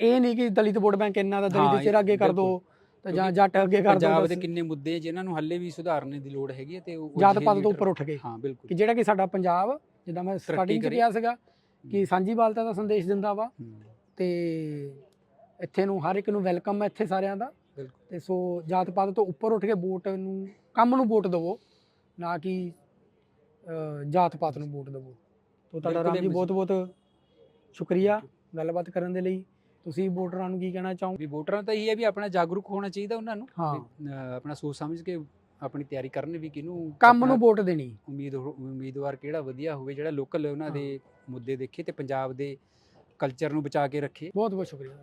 B: ਇਹ ਨਹੀਂ ਕਿ ਦਲਿਤ ਵੋਟ ਬੈਂਕ ਇੰਨਾ ਦਾ
A: ਹਾਂ,
B: ਦਲਿਤ ਚਿਹਰਾ ਅੱਗੇ ਕਰ ਦੋ ਤੇ ਜਾਂ ਜੱਟ ਅੱਗੇ ਕਰ
A: ਪੰਜਾਬ
B: ਦੋ
A: ਦੇ ਕਿੰਨੇ ਮੁੱਦੇ ਜਿਨ੍ਹਾਂ ਨੂੰ ਹੱਲੇ ਵੀ ਸੁਧਾਰਨ ਦੀ ਲੋੜ ਹੈਗੀ ਹੈ ਤੇ ਉਹ
B: ਜਾਤ
A: ਅਜਿਹੇ
B: ਪਾਤ ਤੋਂ ਉੱਪਰ ਉੱਠ ਕੇ।
A: ਹਾਂ ਬਿਲਕੁਲ।
B: ਕਿ ਜਿਹੜਾ ਕਿ ਸਾਡਾ ਪੰਜਾਬ ਜਿੱਦਾਂ ਮੈਂ ਸਟਾਰਟਿੰਗ 'ਚ
A: ਕਰੇ।
B: ਕਿਹਾ ਸੀਗਾ ਕਿ ਸਾਂਝੀਵਾਲਤਾ ਦਾ ਸੰਦੇਸ਼ ਦਿੰਦਾ ਵਾ। ਤੇ ਇੱਥੇ ਨੂੰ ਹਰ ਇੱਕ ਨੂੰ ਵੈਲਕਮ ਹੈ ਇੱਥੇ ਸਾਰਿਆਂ ਦਾ।
A: ਬਿਲਕੁਲ।
B: ਤੇ ਸੋ ਜਾਤ ਪਾਤ ਤੋਂ ਉੱਪਰ ਉੱਠ ਕੇ ਵੋਟ ਨੂੰ ਕੰਮ ਨੂੰ ਵੋਟ ਦਿਵੋ ਨਾ ਕਿ ਜਾਤ ਪਾਤ ਨੂੰ ਵੋਟ ਦਿਵੋ। ਤੋ ਤੁਹਾਡਾ ਰਾਮ ਜੀ ਬਹੁਤ ਬਹੁਤ ਸ਼ੁਕਰੀਆ ਗੱਲਬਾਤ ਕਰਨ ਦੇ ਲਈ। ਤੁਸੀਂ ਵੋਟਰਾਂ ਨੂੰ ਕੀ ਕਹਿਣਾ ਚਾਹੋ?
A: ਵੀ ਵੋਟਰਾਂ ਤਾਂ ਇਹ ਹੈ ਵੀ ਆਪਣਾ ਜਾਗਰੂਕ ਹੋਣਾ ਚਾਹੀਦਾ ਉਹਨਾਂ ਨੂੰ। ਆਪਣਾ ਸੋਚ ਸਮਝ ਕੇ ਆਪਣੀ ਤਿਆਰੀ ਕਰਨ ਵੀ ਕਿਹਨੂੰ
B: ਕੰਮ ਨੂੰ ਵੋਟ ਦੇਣੀ।
A: ਉਮੀਦ ਉਮੀਦਵਾਰ ਕਿਹੜਾ ਵਧੀਆ ਹੋਵੇ ਜਿਹੜਾ ਲੋਕਲ ਉਹਨਾਂ ਦੇ ਮੁੱਦੇ ਦੇਖੇ ਤੇ ਪੰਜਾਬ ਦੇ ਕਲਚਰ ਨੂੰ ਬਚਾ ਕੇ ਰੱਖੇ।
B: ਬਹੁਤ ਬਹੁਤ ਸ਼ੁਕਰੀਆ।